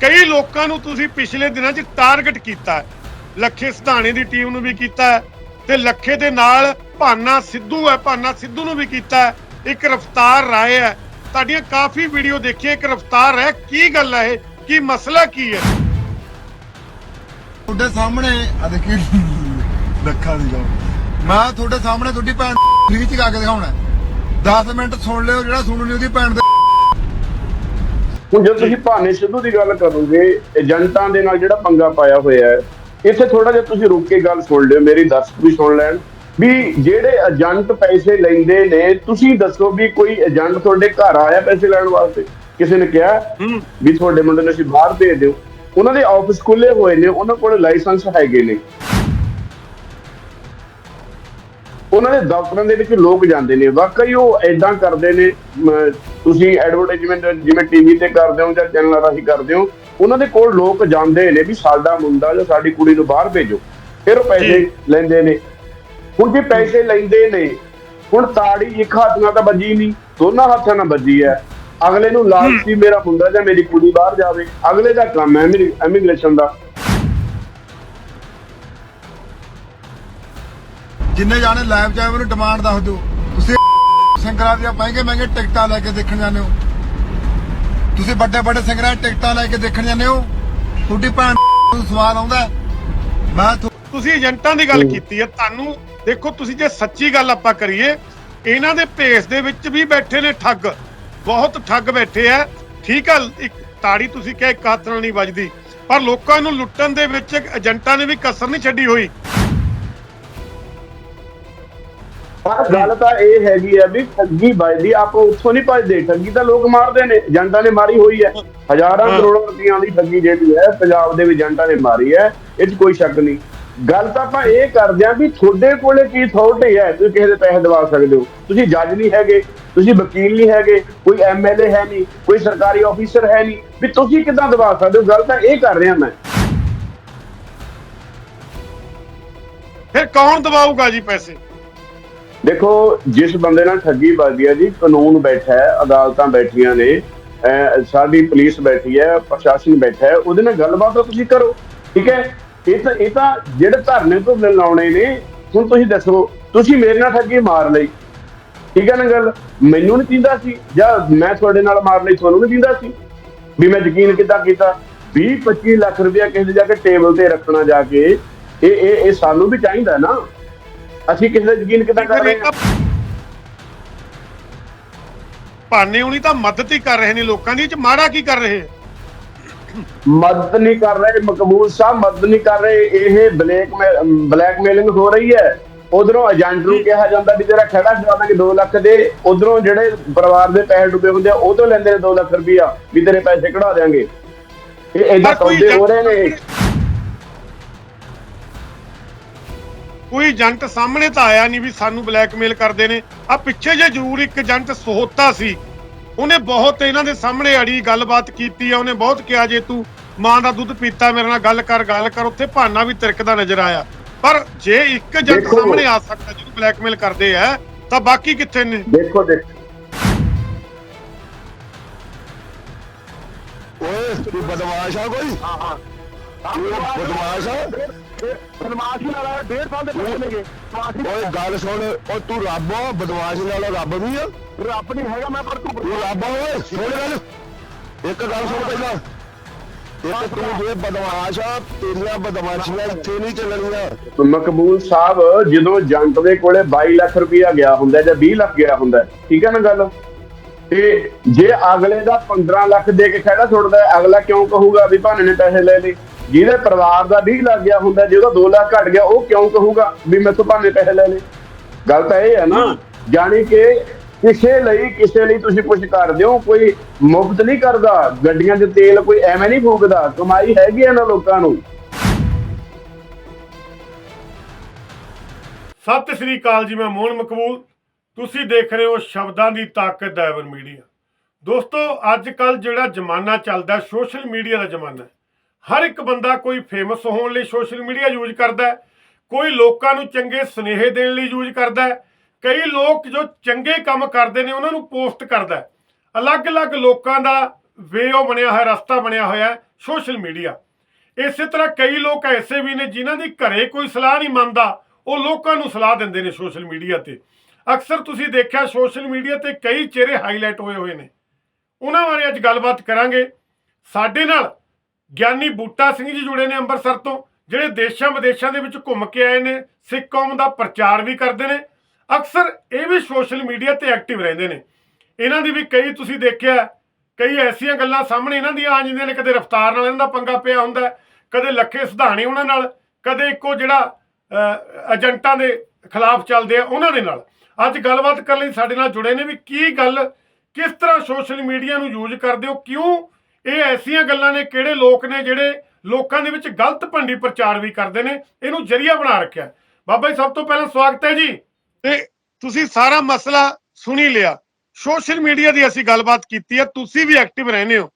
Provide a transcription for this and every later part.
ਕਈ ਲੋਕਾਂ ਨੂੰ ਤੁਸੀਂ ਪਿਛਲੇ ਦਿਨਾਂ 'ਚ ਟਾਰਗੇਟ ਕੀਤਾ ਲੱਖੇ ਸਿਧਾਣੇ ਦੀ ਟੀਮ ਨੂੰ ਵੀ ਕੀਤਾ ਤੇ ਲੱਖੇ ਦੇ ਨਾਲ ਭਾਨਾ ਸਿੱਧੂ ਹੈ, ਭਾਨਾ ਸਿੱਧੂ ਨੂੰ ਵੀ ਕੀਤਾ ਇੱਕ ਰਫਤਾਰ ਰਾਏ ਹੈ। ਤੁਹਾਡੀਆਂ ਕਾਫੀ ਵੀਡੀਓ ਦੇਖੀਏ ਇੱਕ ਰਫਤਾਰ ਹੈ। ਕੀ ਗੱਲ ਹੈ ਇਹ? ਕੀ ਮਸਲਾ ਕੀ ਹੈ? ਤੁਹਾਡੇ ਸਾਹਮਣੇ ਆ ਦੇਖੀ, ਲੱਖਾਂ ਦੀ ਗੱਲ ਮੈਂ ਤੁਹਾਡੇ ਸਾਹਮਣੇ ਤੁਹਾਡੀ ਭੈਣ ਫ੍ਰੀ ਚ ਗਾ ਕੇ ਦਿਖਾਉਣਾ 10 ਮਿੰਟ ਸੁਣ ਲਿਓ, ਜਿਹੜਾ ਸੁਣਨੀ ਉਹਦੀ ਭੈਣ ਦੇ ਹੁਣ ਜਦੋਂ ਤੁਸੀਂ ਭਾਨੇ ਸਿੱਧੂ ਦੀ ਗੱਲ ਕਰੋਗੇ ਏਜੰਟਾਂ ਦੇ ਨਾਲ ਜਿਹੜਾ ਪੰਗਾ ਪਾਇਆ ਹੋਇਆ ਹੈ ਇੱਥੇ ਥੋੜਾ ਜਿਹਾ ਤੁਸੀਂ ਰੁਕ ਕੇ ਗੱਲ ਸੁਣ ਲਿਓ ਮੇਰੀ ਦਰਸ਼ਕ ਵੀ ਸੁਣ ਲੈਣ ਵੀ ਜਿਹੜੇ ਏਜੰਟ ਪੈਸੇ ਲੈਂਦੇ ਨੇ ਤੁਸੀਂ ਦੱਸੋ ਵੀ ਕੋਈ ਏਜੰਟ ਤੁਹਾਡੇ ਘਰ ਆਇਆ ਪੈਸੇ ਲੈਣ ਵਾਸਤੇ? ਕਿਸੇ ਨੇ ਕਿਹਾ ਵੀ ਤੁਹਾਡੇ ਮੁੰਡੇ ਨੂੰ ਅਸੀਂ ਬਾਹਰ ਭੇਜ ਦਿਓ? ਉਹਨਾਂ ਦੇ ਆਫਿਸ ਖੁੱਲੇ ਹੋਏ ਨੇ ਉਹਨਾਂ ਕੋਲ ਲਾਇਸੈਂਸ ਹੈਗੇ ਨੇ। ਉਹਨਾਂ ਦੇ ਦਫ਼ਤਰਾਂ ਦੇ ਵਿੱਚ ਲੋਕ ਜਾਂਦੇ ਨੇ। ਵਾਕਈ ਉਹ ਐਦਾਂ ਕਰਦੇ ਨੇ ਤੁਸੀਂ ਐਡਵਰਟਾਈਜ਼ਮੈਂਟ ਜਿਵੇਂ ਟੀਵੀ ਤੇ ਕਰਦੇ ਹੋ ਜਾਂ ਚੈਨਲਾਂ ਰਾਹੀਂ ਕਰਦੇ ਹੋ ਉਹਨਾਂ ਦੇ ਕੋਲ ਲੋਕ ਜਾਂਦੇ ਨੇ ਵੀ ਸਾਡਾ ਮੁੰਡਾ ਜਾਂ ਸਾਡੀ ਕੁੜੀ ਨੂੰ ਬਾਹਰ ਭੇਜੋ ਫਿਰ ਉਹ ਪੈਸੇ। ਲੈਂਦੇ ਨੇ। ਹੁਣ ਜੇ ਪੈਸੇ ਲੈਂਦੇ ਨੇ ਹੁਣ ਤਾੜੀ ਇੱਕ ਹੱਥ ਨਾਲ ਤਾਂ ਵੱਜੀ ਨਹੀਂ ਦੋਨਾਂ ਹੱਥਾਂ ਨਾਲ ਵੱਜੀ ਹੈ। ਅਗਲੇ ਨੂੰ ਲਾਲਚ ਸੀ ਮੇਰਾ ਮੁੰਡਾ ਜਾਂ ਮੇਰੀ ਕੁੜੀ ਬਾਹਰ ਜਾਵੇ ਅਗਲੇ ਦਾ ਕੰਮ ਹੈ ਇਮੀਗ੍ਰੇਸ਼ਨ ਦਾ। ਜਿੰਨੇ ਜਾਣੇ ਲਾਈਵ ਚਾਹੇ ਮੈਨੂੰ ਡਿਮਾਂਡ ਦੱਸ ਦਿਓ। ਤੁਸੀਂ ਸਿੰਗਰਾਂ ਦੀਆਂ ਮਹਿੰਗੇ ਮਹਿੰਗੇ ਟਿਕਟਾਂ ਲੈ ਕੇ ਦੇਖਣ ਜਾਂਦੇ ਹੋ। ਤੁਸੀਂ ਵੱਡੇ ਵੱਡੇ ਸਿੰਗਰਾਂ ਦੀਆਂ ਟਿਕਟਾਂ ਲੈ ਕੇ ਦੇਖਣ ਜਾਂਦੇ ਹੋ। ਤੁਹਾਡੀ ਭੈਣ ਨੂੰ ਸਵਾਲ ਆਉਂਦਾ ਮੈਂ ਤੁਸੀਂ ਏਜੰਟਾਂ ਦੀ ਗੱਲ ਕੀਤੀ ਹੈ, ਤੁਹਾਨੂੰ ਦੇਖੋ ਤੁਸੀਂ ਜੇ ਸੱਚੀ ਗੱਲ ਆਪਾਂ ਕਰੀਏ, ਇਹਨਾਂ ਦੇ ਭੇਸ ਦੇ ਵਿੱਚ ਵੀ ਬੈਠੇ ਨੇ ਠੱਗ। ਬਹੁਤ ਠੱਗ ਬੈਠੇ ਆ। ਠੀਕ ਆ, ਇੱਕ ਤਾੜੀ ਤੁਸੀਂ ਕਿਹਾ ਇੱਕ ਹੱਥ ਨਹੀਂ ਵੱਜਦੀ। ਪਰ ਲੋਕਾਂ ਨੂੰ ਲੁੱਟਣ ਦੇ ਵਿੱਚ ਏਜੰਟਾਂ ਨੇ ਵੀ ਕਸਰ ਨਹੀਂ ਛੱਡੀ ਹੋਈ। ਪਰ ਗੱਲ ਤਾਂ ਇਹ ਹੈਗੀ ਆ ਵੀ ਠੱਗੀ ਵੱਜਦੀ ਆਪਾਂ ਉੱਥੋਂ ਨਹੀਂ ਭੱਜਦੇ। ਠੱਗੀ ਤਾਂ ਲੋਕ ਮਾਰਦੇ ਨੇ ਏਜੰਟਾਂ ਨੇ ਮਾਰੀ ਹੋਈ ਹੈ। ਹਜ਼ਾਰਾਂ। ਕਰੋੜਾਂ ਰੁਪਈਆਂ ਦੀ ਠੱਗੀ ਜਿਹੜੀ ਹੈ ਪੰਜਾਬ ਦੇ ਵਿੱਚ ਏਜੰਟਾਂ ਨੇ ਮਾਰੀ ਹੈ ਇਹ 'ਚ ਕੋਈ ਸ਼ੱਕ ਨਹੀਂ। ਗੱਲ ਤਾਂ ਆਪਾਂ ਇਹ ਕਰਦੇ ਆ ਵੀ ਤੁਹਾਡੇ ਕੋਲੇ ਕੀ ਅਥਾਰਟੀ ਹੈ ਤੁਸੀਂ ਕਿਸੇ ਦੇ ਪੈਸੇ ਦਵਾ ਸਕਦੇ ਹੋ। ਤੁਸੀਂ ਜੱਜ ਨਹੀਂ ਹੈਗੇ ਤੁਸੀਂ ਵਕੀਲ ਨਹੀਂ ਹੈਗੇ ਕੋਈ ਐਮਐਲਏ ਹੈ ਨਹੀਂ ਕੋਈ ਸਰਕਾਰੀ ਅਫੀਸਰ ਹੈ ਨਹੀਂ ਵੀ ਤੁਸੀਂ ਕਿੱਦਾਂ ਦਵਾ ਸਕਦੇ ਹੋ? ਗੱਲ ਤਾਂ ਇਹ ਕਰ ਰਿਹਾ ਮੈਂ। ਫਿਰ ਕੌਣ ਦਵਾਊਗਾ ਜੀ ਪੈਸੇ? ਦੇਖੋ, ਜਿਸ ਬੰਦੇ ਨਾਲ ਠੱਗੀ ਵੱਜਦੀ ਹੈ ਜੀ, ਕਾਨੂੰਨ ਬੈਠਾ ਹੈ, ਅਦਾਲਤਾਂ ਬੈਠੀਆਂ ਨੇ ਸਾਡੀ ਪੁਲਿਸ ਬੈਠੀ ਹੈ, ਪ੍ਰਸ਼ਾਸਨ ਬੈਠਾ ਹੈ, ਉਹਦੇ ਨਾਲ ਗੱਲਬਾਤ ਤੁਸੀਂ ਕਰੋ, ਠੀਕ ਹੈ? ਇਹ ਤਾਂ ਇਹ ਤਾਂ ਜਿਹੜੇ ਧਰਨੇ ਤੋਂ ਲਾਉਣੇ ਨੇ, ਹੁਣ ਤੁਸੀਂ ਦੱਸੋ, ਤੁਸੀਂ ਮੇਰੇ ਨਾਲ ਠੱਗੀ ਮਾਰ ਲਈ, ਠੀਕ ਹੈ ਨਾ ਗੱਲ? ਮੈਨੂੰ ਨਹੀਂ ਦਿੰਦਾ ਸੀ, ਜਾਂ ਮੈਂ ਤੁਹਾਡੇ ਨਾਲ ਮਾਰ ਲਈ, ਤੁਹਾਨੂੰ ਨਹੀਂ ਦਿੰਦਾ ਸੀ, ਵੀ ਮੈਂ ਯਕੀਨ ਕਿੱਦਾਂ ਕੀਤਾ? 20 25 ਲੱਖ ਰੁਪਇਆ ਕਿਸੇ ਜਾ ਕੇ ਟੇਬਲ ਤੇ ਰੱਖਣਾ ਜਾ ਕੇ, ਇਹ ਇਹ ਇਹ ਸਾਨੂੰ ਵੀ ਚਾਹੀਦਾ ਨਾ। ਅਸੀਂ ਕਿਸੇ ਦਾ ਯਕੀਨ ਕਿੱਦਾਂ ਕਰ ਰਹੇ ਹਾਂ? ਭਾਨੇ ਹੁਣੀ ਤਾਂ ਮਦਦ ਹੀ ਕਰ ਰਹੇ ਨੇ ਲੋਕਾਂ ਦੀ ਚ ਮਾੜਾ ਕੀ ਕਰ ਰਹੇ? ਮਦਦ ਨਹੀਂ ਕਰ ਰਹੇ ਮਕਬੂਲ ਸਾਹਿਬ ਮਦਦ ਨਹੀਂ ਕਰ ਰਹੇ ਇਹ ਬਲੈਕ ਬਲੈਕਮੇਲਿੰਗ ਹੋ ਰਹੀ ਹੈ। ਉਧਰੋਂ ਏਜੰਟ ਨੂੰ ਕਿਹਾ ਜਾਂਦਾ ਵੀ ਤੇਰਾ ਖੜਾ ਕਰਾ ਦਾਂਗੇ 2 ਲੱਖ ਦੇ ਉਧਰੋਂ ਜਿਹੜੇ ਪਰਿਵਾਰ ਦੇ ਪੈਸੇ ਡੁੱਬੇ ਹੁੰਦੇ ਆ ਉਹ ਤੋਂ ਲੈਂਦੇ ਨੇ 2 ਲੱਖ ਰੁਪਈਆ ਵੀ ਤੇਰੇ ਪੈਸੇ ਕਢਾ ਦੇਾਂਗੇ ਇਹ ਕੋਈ ਸੌਦੇ ਹੋ ਰਹੇ ਨੇ। ਕੋਈ ਏਜੰਟ ਸਾਹਮਣੇ ਤਾਂ ਆਇਆ ਨਹੀਂ ਵੀ ਸਾਨੂੰ ਬਲੈਕਮੇਲ ਕਰਦੇ ਨੇ। ਆ ਪਿੱਛੇ ਜੇ ਜ਼ਰੂਰ ਇੱਕ ਏਜੰਟ ਸੋਹਤਾ ਸੀ। ਉਹਨੇ ਬਹੁਤ ਇਹਨਾਂ ਦੇ ਸਾਹਮਣੇ ਅੜੀ ਗੱਲਬਾਤ ਕੀਤੀ ਆ। ਉਹਨੇ ਬਹੁਤ ਕਿਹਾ ਜੇ ਤੂੰ ਮਾਂ ਦਾ ਦੁੱਧ ਪੀਤਾ ਮੇਰੇ ਨਾਲ ਗੱਲ ਕਰ ਗੱਲ ਕਰ ਉੱਥੇ ਭਾਨਾ ਵੀ ਤਿਰਕਦਾ ਨਜ਼ਰ ਆਇਆ? ਪਰ ਜੇ ਇੱਕ ਏਜੰਟ। ਸਾਹਮਣੇ ਆ ਸਕਦਾ ਜਿਹਨੂੰ ਬਲੈਕਮੇਲ ਕਰਦੇ ਆ ਤਾਂ ਬਾਕੀ ਕਿੱਥੇ ਨੇ? ਦੇਖੋ ਦੇਖ। ਓਏ ਤੂੰ ਬਦਮਾਸ਼ ਆ ਕੋਈ? ਹਾਂ ਹਾਂ। ਬਦਮਾਸ਼ ਆ। ਬਦਮਾਸ਼ੀ ਨਾਲ ਡੇਢ ਸਾਲ ਦੇ ਪੈਸੇ ਲਗੇ ਓਏ ਗੱਲ ਸੁਣ ਓ ਤੂੰ ਰੱਬ ਆ ਬਦਮਾਸ਼ ਨਾਲ ਰੱਬ ਵੀ ਆ। ਰੱਬ ਨਹੀਂ ਹੈਗਾ ਮੈਂ ਪਰ ਤੂੰ ਤੂੰ ਰੱਬ ਆ ਓਏ ਸੁਣ ਗੱਲ। ਇੱਕ ਗੱਲ ਸੁਣ ਪਹਿਲਾਂ। ਇੱਕ ਤੂੰ ਜੇ ਬਦਮਾਸ਼ ਆ ਤੇਰੀਆਂ ਬਦਮਾਸ਼ੀਆਂ ਇੱਥੇ ਨਹੀਂ ਚੱਲਣੀਆਂ। ਮਕਬੂਲ ਸਾਹਿਬ ਜਦੋਂ ਏਜੰਟ ਦੇ ਕੋਲੇ 22 ਲੱਖ ਰੁਪਇਆ ਗਿਆ ਹੁੰਦਾ ਜਾਂ 20 ਲੱਖ ਗਿਆ ਹੁੰਦਾ ਠੀਕ ਹੈ ਨਾ ਗੱਲ? ਤੇ ਜੇ ਅਗਲੇ ਦਾ 15 ਲੱਖ ਦੇ ਕੇ ਖੜਾ ਛੁੱਟਦਾ ਹੈ, ਅਗਲਾ ਕਿਉਂ ਕਹੂਗਾ ਵੀ ਭਾਣੇ ਨੇ ਪੈਸੇ ਲੈ ਲਏ? ਜਿਹਦੇ ਪਰਿਵਾਰ ਦਾ 20 ਲੱਖ ਗਿਆ ਹੁੰਦਾ ਜੇ ਉਹਦਾ 2 ਲੱਖ ਘਟ ਗਿਆ ਉਹ ਕਿਉਂ ਕਹੂਗਾ ਵੀ ਮੈਥੋਂ ਭਾਣੇ ਪੈਸੇ ਲੈ ਲਏ ਗੱਲ ਤਾਂ ਇਹ ਹੈ ਨਾ ਜਾਣੀ ਕਿ ਕਿਸੇ ਲਈ ਕਿਸੇ ਲਈ ਤੁਸੀਂ ਕੁਝ ਕਰਦੇ ਹੋ ਕੋਈ ਮੁਫਤ ਨਹੀਂ ਕਰਦਾ ਗੱਡੀਆਂ 'ਚ ਤੇਲ ਕੋਈ ਐਵੇਂ ਨਹੀਂ ਫੂਕਦਾ ਕਮਾਈ ਹੈਗੀ ਹੈ ਨਾ ਲੋਕਾਂ ਨੂੰ। ਸਤਿ ਸ੍ਰੀ ਅਕਾਲ ਜੀ ਮੈਂ ਮੋਹਨ ਮਕਬੂਲ। ਤੁਸੀਂ ਦੇਖ ਰਹੇ ਹੋ ਸ਼ਬਦਾਂ ਦੀ ਤਾਕਤ ਡਾਇਵਰ ਮੀਡੀਆ। ਦੋਸਤੋ ਅੱਜ ਕੱਲ ਜਿਹੜਾ ਜ਼ਮਾਨਾ ਚੱਲਦਾ ਸੋਸ਼ਲ ਮੀਡੀਆ ਦਾ ਜ਼ਮਾਨਾ ਹੈ। ਹਰ ਇੱਕ ਬੰਦਾ ਕੋਈ ਫੇਮਸ ਹੋਣ ਲਈ ਸੋਸ਼ਲ ਮੀਡੀਆ ਯੂਜ਼ ਕਰਦਾ ਕੋਈ ਲੋਕਾਂ ਨੂੰ ਚੰਗੇ ਸੁਨੇਹੇ ਦੇਣ ਲਈ ਯੂਜ਼ ਕਰਦਾ ਕਈ ਲੋਕ ਜੋ ਚੰਗੇ ਕੰਮ ਕਰਦੇ ਨੇ, ਉਹਨਾਂ ਨੂੰ ਪੋਸਟ ਕਰਦਾ ਅਲੱਗ-ਅਲੱਗ ਲੋਕਾਂ ਦਾ ਵੇ ਉਹ ਬਣਿਆ ਹੋਇਆ, ਰਸਤਾ ਬਣਿਆ ਹੋਇਆ ਸੋਸ਼ਲ ਮੀਡੀਆ ਇਸੇ ਤਰ੍ਹਾਂ ਕਈ ਲੋਕ ਐਸੇ ਵੀ ਨੇ ਜਿਨ੍ਹਾਂ ਦੀ ਘਰੇ ਕੋਈ ਸਲਾਹ ਨਹੀਂ ਮੰਨਦਾ, ਉਹ ਲੋਕਾਂ ਨੂੰ ਸਲਾਹ ਦਿੰਦੇ ਨੇ ਸੋਸ਼ਲ ਮੀਡੀਆ ਤੇ। ਅਕਸਰ ਤੁਸੀਂ ਦੇਖਿਆ ਸੋਸ਼ਲ ਮੀਡੀਆ ਤੇ ਕਈ ਚਿਹਰੇ ਹਾਈਲਾਈਟ ਹੋਏ ਹੋਏ ਨੇ। ਉਹਨਾਂ ਬਾਰੇ ਅੱਜ ਗੱਲਬਾਤ ਕਰਾਂਗੇ। ਸਾਡੇ ਨਾਲ ਗਿਆਨੀ ਬੂਟਾ ਸਿੰਘ ਜੀ ਜੁੜੇ ਨੇ ਅੰਮ੍ਰਿਤਸਰ ਤੋਂ, ਜਿਹੜੇ ਦੇਸ਼ਾਂ ਵਿਦੇਸ਼ਾਂ ਦੇ ਵਿੱਚ ਘੁੰਮ ਕੇ ਆਏ ਨੇ ਸਿੱਖ ਕੌਮ ਦਾ ਪ੍ਰਚਾਰ ਵੀ ਕਰਦੇ ਨੇ। ਅਕਸਰ ਇਹ ਵੀ ਸੋਸ਼ਲ ਮੀਡੀਆ ਤੇ ਐਕਟਿਵ ਰਹਿੰਦੇ ਨੇ। ਇਹਨਾਂ ਦੀ ਵੀ ਕਈ ਤੁਸੀਂ ਦੇਖਿਆ, ਕਈ ਐਸੀਆਂ ਗੱਲਾਂ ਸਾਹਮਣੇ ਇਹਨਾਂ ਦੀਆਂ ਆ ਜਾਂਦੀਆਂ ਨੇ, ਕਦੇ ਰਫਤਾਰ ਨਾਲ ਇਹਨਾਂ ਦਾ ਪੰਗਾ ਪਿਆ ਹੁੰਦਾ, ਕਦੇ ਲੱਖੇ ਸਿਧਾਣੇ ਉਹਨਾਂ ਨਾਲ, ਕਦੇ ਇੱਕੋ ਜਿਹੜਾ ਏਜੰਟਾਂ ਦੇ ਖਿਲਾਫ ਚੱਲਦੇ ਆ ਉਹਨਾਂ ਦੇ ਨਾਲ। ਅੱਜ ਗੱਲਬਾਤ ਕਰਨ ਲਈ ਸਾਡੇ ਨਾਲ ਜੁੜੇ ਨੇ ਵੀ ਕੀ ਗੱਲ, ਕਿਸ ਤਰ੍ਹਾਂ ਸੋਸ਼ਲ ਮੀਡੀਆ ਨੂੰ ਯੂਜ਼ ਕਰਦੇ ਹੋ, ਕਿਉਂ ਇਹ ਐਸੀਆਂ ਗੱਲਾਂ ਨੇ ਕਿਹੜੇ ਲੋਕ ਨੇ ਜਿਹੜੇ ਲੋਕਾਂ ਦੇ ਵਿੱਚ ਗਲਤ ਭੰਡੀ ਪ੍ਰਚਾਰ ਵੀ ਕਰਦੇ ਨੇ, ਇਹਨੂੰ ਜਰੀਆ ਬਣਾ ਰੱਖਿਆ ਬਾਬਾ ਜੀ, ਸਭ ਤੋਂ ਪਹਿਲਾਂ ਸਵਾਗਤ ਹੈ ਜੀ। ਤੇ ਤੁਸੀਂ ਸਾਰਾ ਮਸਲਾ ਸੁਣੀ ਲਿਆ। ਸੋਸ਼ਲ ਮੀਡੀਆ ਦੀ ਅਸੀਂ ਗੱਲਬਾਤ ਕੀਤੀ ਹੈ, ਤੁਸੀਂ ਵੀ ਐਕਟਿਵ ਰਹਿੰਦੇ ਹੋ।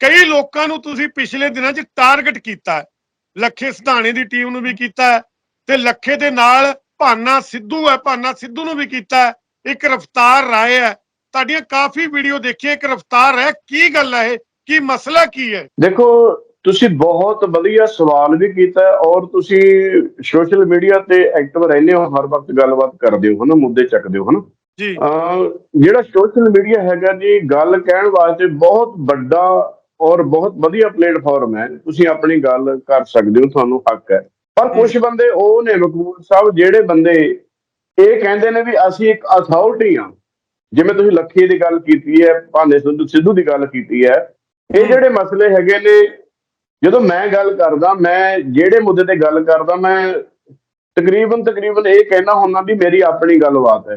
ਕਈ ਲੋਕਾਂ ਨੂੰ ਤੁਸੀਂ ਪਿਛਲੇ ਦਿਨਾਂ 'ਚ ਟਾਰਗੇਟ ਕੀਤਾ ਹੈ। ਲੱਖੇ ਸਿਧਾਣੇ ਦੀ ਟੀਮ ਨੂੰ ਵੀ ਕੀਤਾ ਹੈ ਤੇ ਲੱਖੇ ਦੇ ਨਾਲ ਭਾਨਾ ਸਿੱਧੂ ਹੈ, ਭਾਨਾ ਸਿੱਧੂ ਨੂੰ ਵੀ ਕੀਤਾ ਹੈ। ਇੱਕ ਰਫਤਾਰ ਰਾਏ ਹੈ। ਤੁਹਾਡੀਆਂ ਕਾਫੀ ਵੀਡੀਓ ਦੇਖੀਆਂ, ਇੱਕ ਰਫਤਾਰ ਹੈ। ਕੀ ਗੱਲ ਹੈ ਇਹ? ਕੀ ਮਸਲਾ ਕੀ ਹੈ? ਦੇਖੋ ਤੁਸੀਂ ਬਹੁਤ ਵਧੀਆ ਸਵਾਲ ਵੀ ਕੀਤਾ ਹੈ ਔਰ ਤੁਸੀਂ ਸੋਸ਼ਲ ਮੀਡੀਆ ਤੇ ਐਕਟਿਵ ਰਹਿੰਦੇ ਹੋ ਹਰ ਵਕਤ ਗੱਲਬਾਤ ਕਰਦੇ ਹੋ ਹਨਾ ਮੁੱਦੇ ਚੱਕਦੇ ਹੋ ਹਨਾ? ਜੀ। ਜਿਹੜਾ ਸੋਸ਼ਲ ਮੀਡੀਆ ਹੈਗਾ ਜੀ ਗੱਲ ਕਹਿਣ ਵਾਸਤੇ ਬਹੁਤ ਵੱਡਾ ਔਰ ਬਹੁਤ ਵਧੀਆ ਪਲੇਟਫਾਰਮ ਹੈ। ਤੁਸੀਂ ਆਪਣੀ ਗੱਲ ਕਰ ਸਕਦੇ ਹੋ ਤੁਹਾਨੂੰ ਹੱਕ ਹੈ। ਪਰ ਕੁਝ ਬੰਦੇ ਉਹ ਨੇ ਮਕਬੂਲ ਸਾਹਿਬ ਜਿਹੜੇ ਬੰਦੇ ਇਹ ਕਹਿੰਦੇ ਨੇ ਵੀ ਅਸੀਂ ਇੱਕ ਅਥਾਰਟੀ ਆ ਜਿਵੇਂ ਤੁਸੀਂ ਲੱਖੀ ਦੀ ਗੱਲ ਕੀਤੀ ਹੈ ਸਿੱਧੂ ਸਿੱਧੂ ਦੀ ਗੱਲ ਕੀਤੀ ਹੈ ਇਹ ਜਿਹੜੇ ਮਸਲੇ ਹੈਗੇ ਨੇ ਜਦੋਂ ਮੈਂ ਗੱਲ ਕਰਦਾ ਮੈਂ ਜਿਹੜੇ ਮੁੱਦੇ ਤੇ ਗੱਲ ਕਰਦਾ ਮੈਂ ਤਕਰੀਬਨ ਤਕਰੀਬਨ ਇਹ ਕਹਿਣਾ ਹੁੰਦਾ ਵੀ ਮੇਰੀ ਆਪਣੀ ਗੱਲਬਾਤ ਹੈ।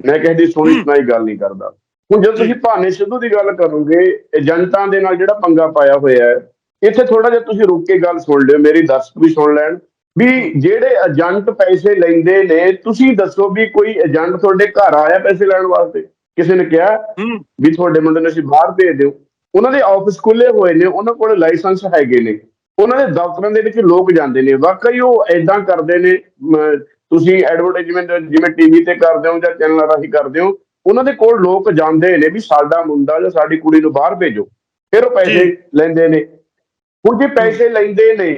ਮੈਂ ਕਿਸੇ ਦੀ ਸੁਣੀ। ਸੁਣਾਈ ਗੱਲ ਨਹੀਂ ਕਰਦਾ। ਹੁਣ ਜਦੋਂ ਤੁਸੀਂ ਭਾਨੇ ਸਿੱਧੂ ਦੀ ਗੱਲ ਕਰੋਗੇ ਏਜੰਟਾਂ ਦੇ ਨਾਲ ਜਿਹੜਾ ਪੰਗਾ ਪਾਇਆ ਹੋਇਆ ਹੈ ਇੱਥੇ ਥੋੜਾ ਜਿਹਾ ਤੁਸੀਂ ਰੁਕ ਕੇ ਗੱਲ ਸੁਣ ਲਿਓ ਮੇਰੀ ਦਰਸ਼ਕ ਵੀ ਸੁਣ ਲੈਣ। ਵੀ ਜਿਹੜੇ ਏਜੰਟ ਪੈਸੇ ਲੈਂਦੇ ਨੇ ਤੁਸੀਂ ਦੱਸੋ ਵੀ ਕੋਈ ਏਜੰਟ ਤੁਹਾਡੇ ਘਰ ਆਇਆ ਪੈਸੇ ਲੈਣ ਵਾਸਤੇ? ਕਿਸੇ ਨੇ ਕਿਹਾ ਵੀ ਤੁਹਾਡੇ ਮੁੰਡੇ ਨੂੰ ਅਸੀਂ ਬਾਹਰ ਭੇਜ ਦਿਓ। ਉਹਨਾਂ ਦੇ ਆਫਿਸ ਖੁੱਲੇ ਹੋਏ ਨੇ ਉਹਨਾਂ ਕੋਲ ਲਾਇਸੈਂਸ ਹੈਗੇ ਨੇ। ਉਹਨਾਂ ਦੇ ਦਫ਼ਤਰਾਂ ਦੇ ਵਿੱਚ ਲੋਕ ਜਾਂਦੇ ਨੇ। ਵਾਕਈ ਉਹ ਐਦਾਂ ਕਰਦੇ ਨੇ ਤੁਸੀਂ ਐਡਵਰਟਾਈਜ਼ਮੈਂਟ ਜਿਵੇਂ ਟੀਵੀ ਤੇ ਕਰਦੇ ਹੋ ਜਾਂ ਚੈਨਲਾਂ ਰਾਹੀਂ ਕਰਦੇ ਹੋ ਉਹਨਾਂ ਦੇ ਕੋਲ ਲੋਕ ਜਾਂਦੇ ਨੇ ਵੀ ਸਾਡਾ ਮੁੰਡਾ ਜਾਂ ਸਾਡੀ ਕੁੜੀ ਨੂੰ ਬਾਹਰ ਭੇਜੋ। ਫਿਰ ਉਹ ਪੈਸੇ। ਲੈਂਦੇ ਨੇ। ਹੁਣ ਜੇ ਪੈਸੇ ਲੈਂਦੇ ਨੇ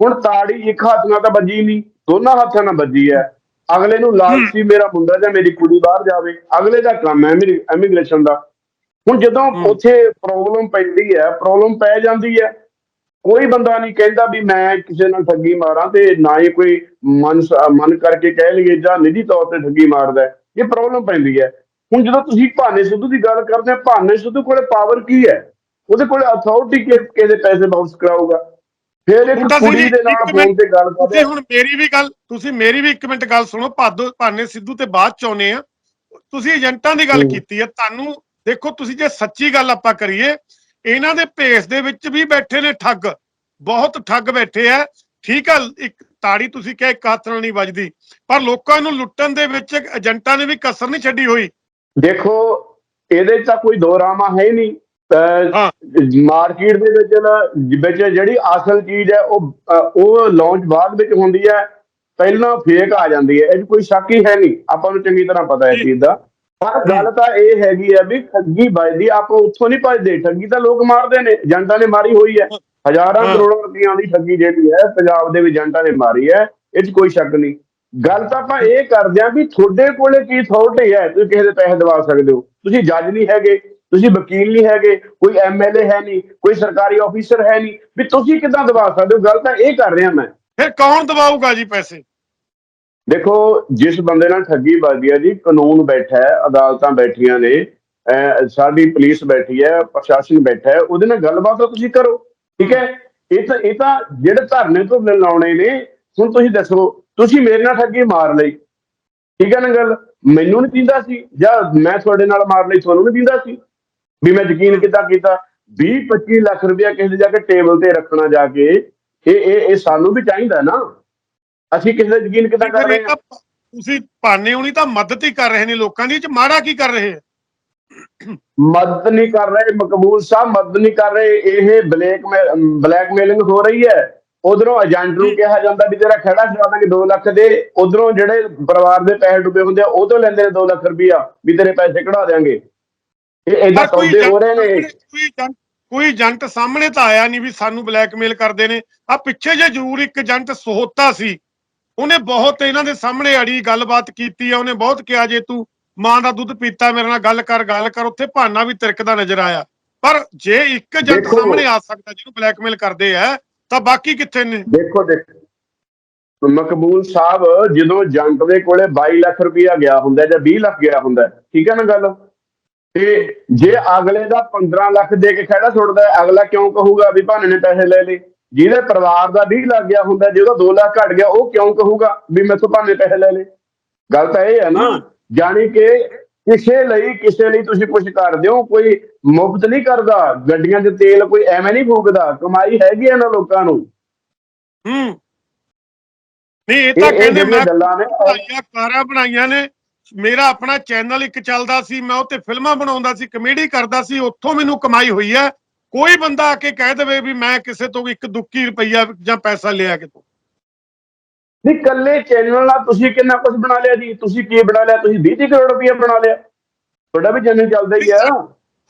ਹੁਣ ਤਾੜੀ ਇੱਕ ਹੱਥ ਨਾਲ ਤਾਂ ਵੱਜੀ ਨਹੀਂ ਦੋਨਾਂ ਹੱਥਾਂ ਨਾਲ ਵੱਜੀ ਹੈ। ਅਗਲੇ ਨੂੰ ਲਾਲਚ ਸੀ ਮੇਰਾ ਮੁੰਡਾ ਜਾਂ ਮੇਰੀ ਕੁੜੀ ਬਾਹਰ ਜਾਵੇ ਅਗਲੇ ਦਾ ਕੰਮ ਹੈ ਇਮੀਗ੍ਰੇਸ਼ਨ ਦਾ। ਹੁਣ ਜਦੋਂ। ਉੱਥੇ ਪ੍ਰੋਬਲਮ ਪੈਂਦੀ ਹੈ ਪ੍ਰੋਬਲਮ ਪੈ ਜਾਂਦੀ ਹੈ ਕੋਈ ਬੰਦਾ ਨਹੀਂ ਕਹਿੰਦਾ ਵੀ ਮੈਂ ਕਿਸੇ ਨਾਲ ਠੱਗੀ ਮਾਰਾਂ ਤੇ ਨਾ ਹੀ ਕੋਈ ਮਨ ਮਨ ਕਰਕੇ ਕਹਿ ਲਈਏ ਜਾਂ ਨਿੱਜੀ ਤੌਰ ਤੇ ਠੱਗੀ ਮਾਰਦਾ। ਇਹ ਪ੍ਰੋਬਲਮ ਪੈਂਦੀ ਹੈ ਹੁਣ ਜਦੋਂ ਤੁਸੀਂ ਭਾਨੇ ਸਿੱਧੂ ਦੀ ਗੱਲ ਕਰਦੇ ਹੋ ਭਾਨੇ ਸਿੱਧੂ ਕੋਲੇ ਪਾਵਰ ਕੀ ਹੈ ਉਹਦੇ ਕੋਲੇ ਅਥਾਰਟੀ ਕਿਸੇ ਦੇ ਪੈਸੇ ਬਾਉਂਸ ਕਰਾਊਗਾ ਫਿਰ ਇੱਕ ਕੁੜੀ ਦੇ ਨਾਲ ਫੋਨ ਤੇ ਗੱਲ ਤੁਸੀਂ ਕਰਦੇ ਹੁਣ ਮੇਰੀ ਵੀ ਗੱਲ ਤੁਸੀਂ ਮੇਰੀ ਵੀ ਇੱਕ ਮਿੰਟ ਗੱਲ ਸੁਣੋ ਭਾਦੋ ਭਾਨੇ ਸਿੱਧੂ ਤੇ ਬਾਅਦ ਚ ਆਉਨੇ ਆ ਤੁਸੀਂ ਏਜੰਟਾਂ ਦੀ ਗੱਲ। ਕੀਤੀ ਹੈ ਤੁਹਾਨੂੰ ਦੇਖੋ ਤੁਸੀਂ ਜੇ ਸੱਚੀ ਗੱਲ ਆਪਾਂ ਕਰੀਏ ਇਹਨਾਂ ਦੇ ਭੇਸ ਦੇ ਵਿੱਚ ਵੀ ਬੈਠੇ ਨੇ ਠੱਗ ਬਹੁਤ ਠੱਗ ਬੈਠੇ ਆ। ਠੀਕ ਆ ਇੱਕ ਤਾੜੀ ਤੁਸੀਂ ਕਿਹਾ ਇੱਕ ਹੱਥ ਨਾਲ ਨਹੀਂ ਵੱਜਦੀ ਪਰ ਲੋਕਾਂ ਨੂੰ ਲੁੱਟਣ ਦੇ ਵਿੱਚ ਏਜੰਟਾਂ ਨੇ ਵੀ ਕਸਰ ਨਹੀਂ ਛੱਡੀ ਹੋਈ। ਦੇਖੋ ਇਹਦੇ 'ਚ ਤਾਂ ਕੋਈ ਦੋ ਰਾਮਾ ਹੈ ਨਹੀਂ। ਮਾਰਕੀਟ ਦੇ ਵਿੱਚ ਨਾ- ਵਿੱਚ ਜਿਹੜੀ ਅਸਲ ਚੀਜ਼ ਹੈ ਉਹ ਉਹ ਲਾਂਚ ਬਾਅਦ ਵਿੱਚ ਹੁੰਦੀ ਹੈ ਪਹਿਲਾਂ ਫੇਕ ਆ ਜਾਂਦੀ ਹੈ। ਇਹ ਕੋਈ ਸ਼ੱਕ ਹੀ ਹੈ ਨਹੀਂ। ਆਪਾਂ ਨੂੰ ਚੰਗੀ ਤਰ੍ਹਾਂ ਪਤਾ ਹੈ ਇਸ। ਚੀਜ਼ ਦਾ। ਪਰ ਗੱਲ ਤਾਂ ਇਹ ਹੈਗੀ ਹੈ ਵੀ ਠੱਗੀ ਵੱਜਦੀ ਆਪਾਂ ਉੱਥੋਂ ਨਹੀਂ ਭੱਜਦੇ ਠੱਗੀ ਤਾਂ ਲੋਕ ਮਾਰਦੇ ਨੇ ਏਜੰਟਾਂ ਨੇ ਮਾਰੀ ਹੋਈ ਹੈ। ਹਜ਼ਾਰਾਂ। ਕਰੋੜਾਂ ਰੁਪਈਆਂ ਦੀ ਠੱਗੀ ਜਿਹੜੀ ਹੈ ਪੰਜਾਬ ਦੇ ਵਿੱਚ ਏਜੰਟਾਂ ਨੇ ਮਾਰੀ ਹੈ ਇਹ 'ਚ ਕੋਈ ਸ਼ੱਕ ਨਹੀਂ। ਗੱਲ ਤਾਂ ਆਪਾਂ ਇਹ ਕਰਦੇ ਹਾਂ ਵੀ ਤੁਹਾਡੇ ਕੋਲੇ ਕੀ ਅਥਾਰਟੀ ਹੈ ਤੁਸੀਂ ਕਿਸੇ ਦੇ ਪੈਸੇ ਦਵਾ ਸਕਦੇ ਹੋ। ਤੁਸੀਂ ਜੱਜ ਨਹੀਂ ਹੈਗੇ ਤੁਸੀਂ ਵਕੀਲ ਨਹੀਂ ਹੈਗੇ ਕੋਈ ਐਮਐਲਏ ਹੈ ਨਹੀਂ ਕੋਈ ਸਰਕਾਰੀ ਆਫੀਸਰ ਹੈ ਨਹੀਂ ਵੀ ਤੁਸੀਂ ਕਿੱਦਾਂ ਦਵਾ ਸਕਦੇ ਹੋ? ਗੱਲ ਤਾਂ ਇਹ ਕਰ ਰਿਹਾ ਮੈਂ। ਫਿਰ ਕੌਣ ਦਵਾਊਗਾ ਜੀ ਪੈਸੇ? ਦੇਖੋ, ਜਿਸ ਬੰਦੇ ਨਾਲ ਠੱਗੀ ਵੱਜਦੀ ਹੈ ਜੀ, ਕਾਨੂੰਨ ਬੈਠਾ ਹੈ, ਅਦਾਲਤਾਂ ਬੈਠੀਆਂ ਨੇ ਸਾਡੀ ਪੁਲਿਸ ਬੈਠੀ ਹੈ, ਪ੍ਰਸ਼ਾਸਨ ਬੈਠਾ ਹੈ, ਉਹਦੇ ਨਾਲ ਗੱਲਬਾਤ ਤੁਸੀਂ ਕਰੋ, ਠੀਕ ਹੈ? ਇਹ ਤਾਂ ਇਹ ਤਾਂ ਜਿਹੜੇ ਧਰਨੇ ਤੋਂ ਲਾਉਣੇ ਨੇ, ਹੁਣ ਤੁਸੀਂ ਦੱਸੋ, ਤੁਸੀਂ ਮੇਰੇ ਨਾਲ ਠੱਗੀ ਮਾਰ ਲਈ, ਠੀਕ ਹੈ ਨਾ ਗੱਲ? ਮੈਨੂੰ ਨਹੀਂ ਪੀਂਦਾ ਸੀ, ਜਾਂ ਮੈਂ ਤੁਹਾਡੇ ਨਾਲ ਮਾਰ ਲਈ, ਤੁਹਾਨੂੰ ਨਹੀਂ ਪੀਂਦਾ ਸੀ, ਵੀ ਮੈਂ ਯਕੀਨ ਕਿੱਦਾਂ ਕੀਤਾ? 20 25 ਲੱਖ ਰੁਪਇਆ ਕਿਸੇ ਜਾ ਕੇ ਟੇਬਲ ਤੇ ਰੱਖਣਾ ਜਾ ਕੇ, ਇਹ ਇਹ ਇਹ ਸਾਨੂੰ ਵੀ ਚਾਹੀਦਾ ਨਾ। ਅਸੀਂ ਕਿਸੇ ਦਾ ਯਕੀਨ ਕਿੱਦਾਂ ਕਰ ਰਹੇ ਹਾਂ? ਤੁਸੀਂ ਭਾਨੇ ਹੋਣੀ ਤਾਂ ਮਦਦ ਹੀ ਕਰ ਰਹੇ ਨੇ ਲੋਕਾਂ ਦੀ ਚ ਮਾੜਾ ਕੀ ਕਰ ਰਹੇ ਮਦਦ ਨਹੀਂ ਕਰ ਰਹੇ ਮਕਬੂਲ ਸਾਹਿਬ ਮਦਦ ਨਹੀਂ ਕਰ ਰਹੇ ਇਹ ਬਲੈਕ ਬਲੈਕਮੇਲਿੰਗ ਹੋ ਰਹੀ ਹੈ। ਉਧਰੋਂ ਏਜੰਟ ਨੂੰ ਕਿਹਾ ਜਾਂਦਾ ਵੀ ਤੇਰਾ ਖੜਾ ਛਡਾ ਦਾਂਗੇ 2 ਲੱਖ ਦੇ ਉਧਰੋਂ ਜਿਹੜੇ ਪਰਿਵਾਰ ਦੇ ਪੈਸੇ ਡੁੱਬੇ ਹੁੰਦੇ ਆ ਉਹ ਤੋਂ ਲੈਂਦੇ ਨੇ 2 ਲੱਖ ਰੁਪਈਆ ਵੀ ਤੇਰੇ ਪੈਸੇ ਕਢਾ ਦੇਾਂਗੇ ਇਹ ਕੋਈ ਸੌਦੇ ਹੋ ਰਹੇ ਨੇ? ਕੋਈ ਏਜੰਟ ਸਾਹਮਣੇ ਤਾਂ ਆਇਆ ਨਹੀਂ ਵੀ ਸਾਨੂੰ ਬਲੈਕਮੇਲ ਕਰਦੇ ਨੇ। ਆ ਪਿੱਛੇ ਜੇ ਜ਼ਰੂਰ ਇੱਕ ਏਜੰਟ ਸੋਹਤਾ ਸੀ ਉਹਨੇ ਬਹੁਤ ਇਹਨਾਂ ਦੇ ਸਾਹਮਣੇ ਅੜੀ ਗੱਲਬਾਤ ਕੀਤੀ ਆ ਉਹਨੇ ਬਹੁਤ ਕਿਹਾ ਜੇ ਤੂੰ ਮਾਂ ਦਾ ਦੁੱਧ ਪੀਤਾ ਮੇਰੇ ਨਾਲ ਗੱਲ ਕਰ ਗੱਲ ਕਰ ਉੱਥੇ ਭਾਨਾ ਵੀ ਤਿਰਕਦਾ ਨਜ਼ਰ ਆਇਆ। ਪਰ ਜੇ ਇੱਕ ਦੇਖੋ। ਸਾਹਮਣੇ ਆ ਸਕਦਾ ਜਿਹਨੂੰ ਬਲੈਕਮੇਲ ਕਰਦੇ ਆ ਤਾਂ ਬਾਕੀ ਕਿੱਥੇ ਨੇ? ਦੇਖੋ ਦੇਖੋ ਮਕਬੂਲ ਸਾਹਿਬ ਜਦੋਂ ਜੰਟ ਦੇ ਕੋਲੇ 22 ਲੱਖ ਰੁਪਇਆ ਗਿਆ ਹੁੰਦਾ ਜਾਂ 20 ਲੱਖ ਗਿਆ ਹੁੰਦਾ ਠੀਕ ਹੈ ਨਾ ਗੱਲ? ਤੇ ਜੇ ਅਗਲੇ ਦਾ 15 ਲੱਖ ਦੇ ਕੇ ਖੜਾ ਛੁੱਟਦਾ ਹੈ, ਅਗਲਾ ਕਿਉਂ ਕਹੂਗਾ ਵੀ ਭਾਨੇ ਨੇ ਪੈਸੇ ਲੈ ਲਏ? ਜਿਹਦੇ ਪਰਿਵਾਰ ਦਾ 20 ਲੱਖ ਗਿਆ ਹੁੰਦਾ ਜੇ ਉਹਦਾ 2 ਲੱਖ ਘਟ ਗਿਆ ਉਹ ਕਿਉਂ ਕਹੂਗਾ ਵੀ ਮੈਥੋਂ ਭਾਨੇ ਪੈਸੇ ਲੈ ਲਏ? ਗੱਲ ਤਾਂ ਇਹ ਹੈ ਨਾ ਜਾਣੀ ਕਿ ਕਿਸੇ ਲਈ ਕਿਸੇ ਲਈ ਤੁਸੀਂ ਕੁਝ ਕਰਦੇ ਹੋ ਕੋਈ ਮੁਫਤ ਨਹੀਂ ਕਰਦਾ ਗੱਡੀਆਂ 'ਚ ਤੇਲ ਕੋਈ ਐਵੇਂ ਨਹੀਂ ਫੂਕਦਾ ਕਮਾਈ ਹੈਗੀ ਹੈ ਇਹਨਾਂ ਲੋਕਾਂ ਨੂੰ। ਹੂੰ। ਨਹੀਂ ਇਹ ਤਾਂ ਕਹਿੰਦੇ ਮੈਂ ਗੱਲਾਂ ਨੇ ਬਣਾਈਆਂ ਕਾਰਾਂ ਬਣਾਈਆਂ ਨੇ ਮੇਰਾ ਆਪਣਾ ਚੈਨਲ ਇੱਕ ਚੱਲਦਾ ਸੀ ਮੈਂ ਉੱਤੇ ਫਿਲਮਾਂ ਬਣਾਉਂਦਾ ਸੀ ਕਮੇਡੀ ਕਰਦਾ ਸੀ ਉੱਥੋਂ ਮੈਨੂੰ ਕਮਾਈ ਹੋਈ ਹੈ। ਕੋਈ ਬੰਦਾ ਆ ਕੇ ਕਹਿ ਦੇਵੇ ਵੀ ਮੈਂ ਕਿਸੇ ਤੋਂ ਇੱਕ ਦੁੱਕੀ ਰੁਪਈਆ ਜਾਂ ਪੈਸਾ ਲਿਆ ਕਿਤੋਂ? ਨਹੀਂ ਕੱਲੇ ਚੈਨਲ ਨਾਲ ਤੁਸੀਂ ਕਿੰਨਾ ਕੁਝ ਬਣਾ ਲਿਆ ਜੀ? ਤੁਸੀਂ ਕੀ ਬਣਾ ਲਿਆ? ਤੁਸੀਂ 20 ਕਰੋੜ ਰੁਪਏ ਬਣਾ ਲਿਆ। ਤੁਹਾਡਾ ਵੀ ਚੈਨਲ ਚੱਲਦਾ ਹੀ ਆ।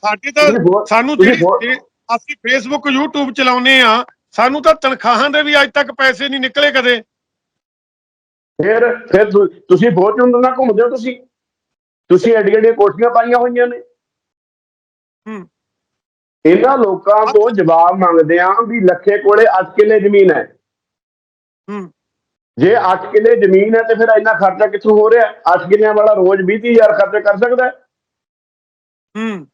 ਸਾਡੇ ਤਾਂ ਬਹੁਤ- ਸਾਨੂੰ ਬਹੁਤ- ਅਸੀਂ ਫੇਸਬੁੱਕ YouTube ਚਲਾਉਨੇ ਆ ਸਾਨੂੰ ਤਾਂ ਤਨਖਾਹਾਂ ਦੇ ਵੀ ਅੱਜ ਤੱਕ ਪੈਸੇ ਨਹੀਂ ਨਿਕਲੇ ਕਦੇ। ਫਿਰ ਫਿਰ ਤੁਸੀਂ ਫੋਰਚੂਨ ਨਾਲ ਘੁੰਮਦੇ ਹੋ ਤੁਸੀਂ। ਤੁਸੀਂ ਐਡੀਆਂ ਐਡੀਆਂ ਕੋਠੀਆਂ ਪਾਈਆਂ ਹੋਈਆਂ ਨੇ। ਹੂੰ। ਇਹਨਾਂ ਲੋਕਾਂ ਤੋਂ ਜਵਾਬ ਮੰਗਦੇ ਆ ਵੀ ਲੱਖੇ ਕੋਲੇ 8 ਕਿੱਲੇ ਜ਼ਮੀਨ ਹੈ। ਹੂੰ। ਜੇ 8 ਕਿੱਲੇ ਜ਼ਮੀਨ ਹੈ ਤੇ ਫਿਰ ਇੰਨਾ ਖਰਚਾ ਕਿੱਥੋਂ ਹੋ ਰਿਹਾ? 8 ਕਿੱਲਿਆਂ ਵਾਲਾ ਰੋਜ਼ 20000 ਖਰਚਾ ਕਰ ਸਕਦਾ ਹੈ? ਹੂੰ।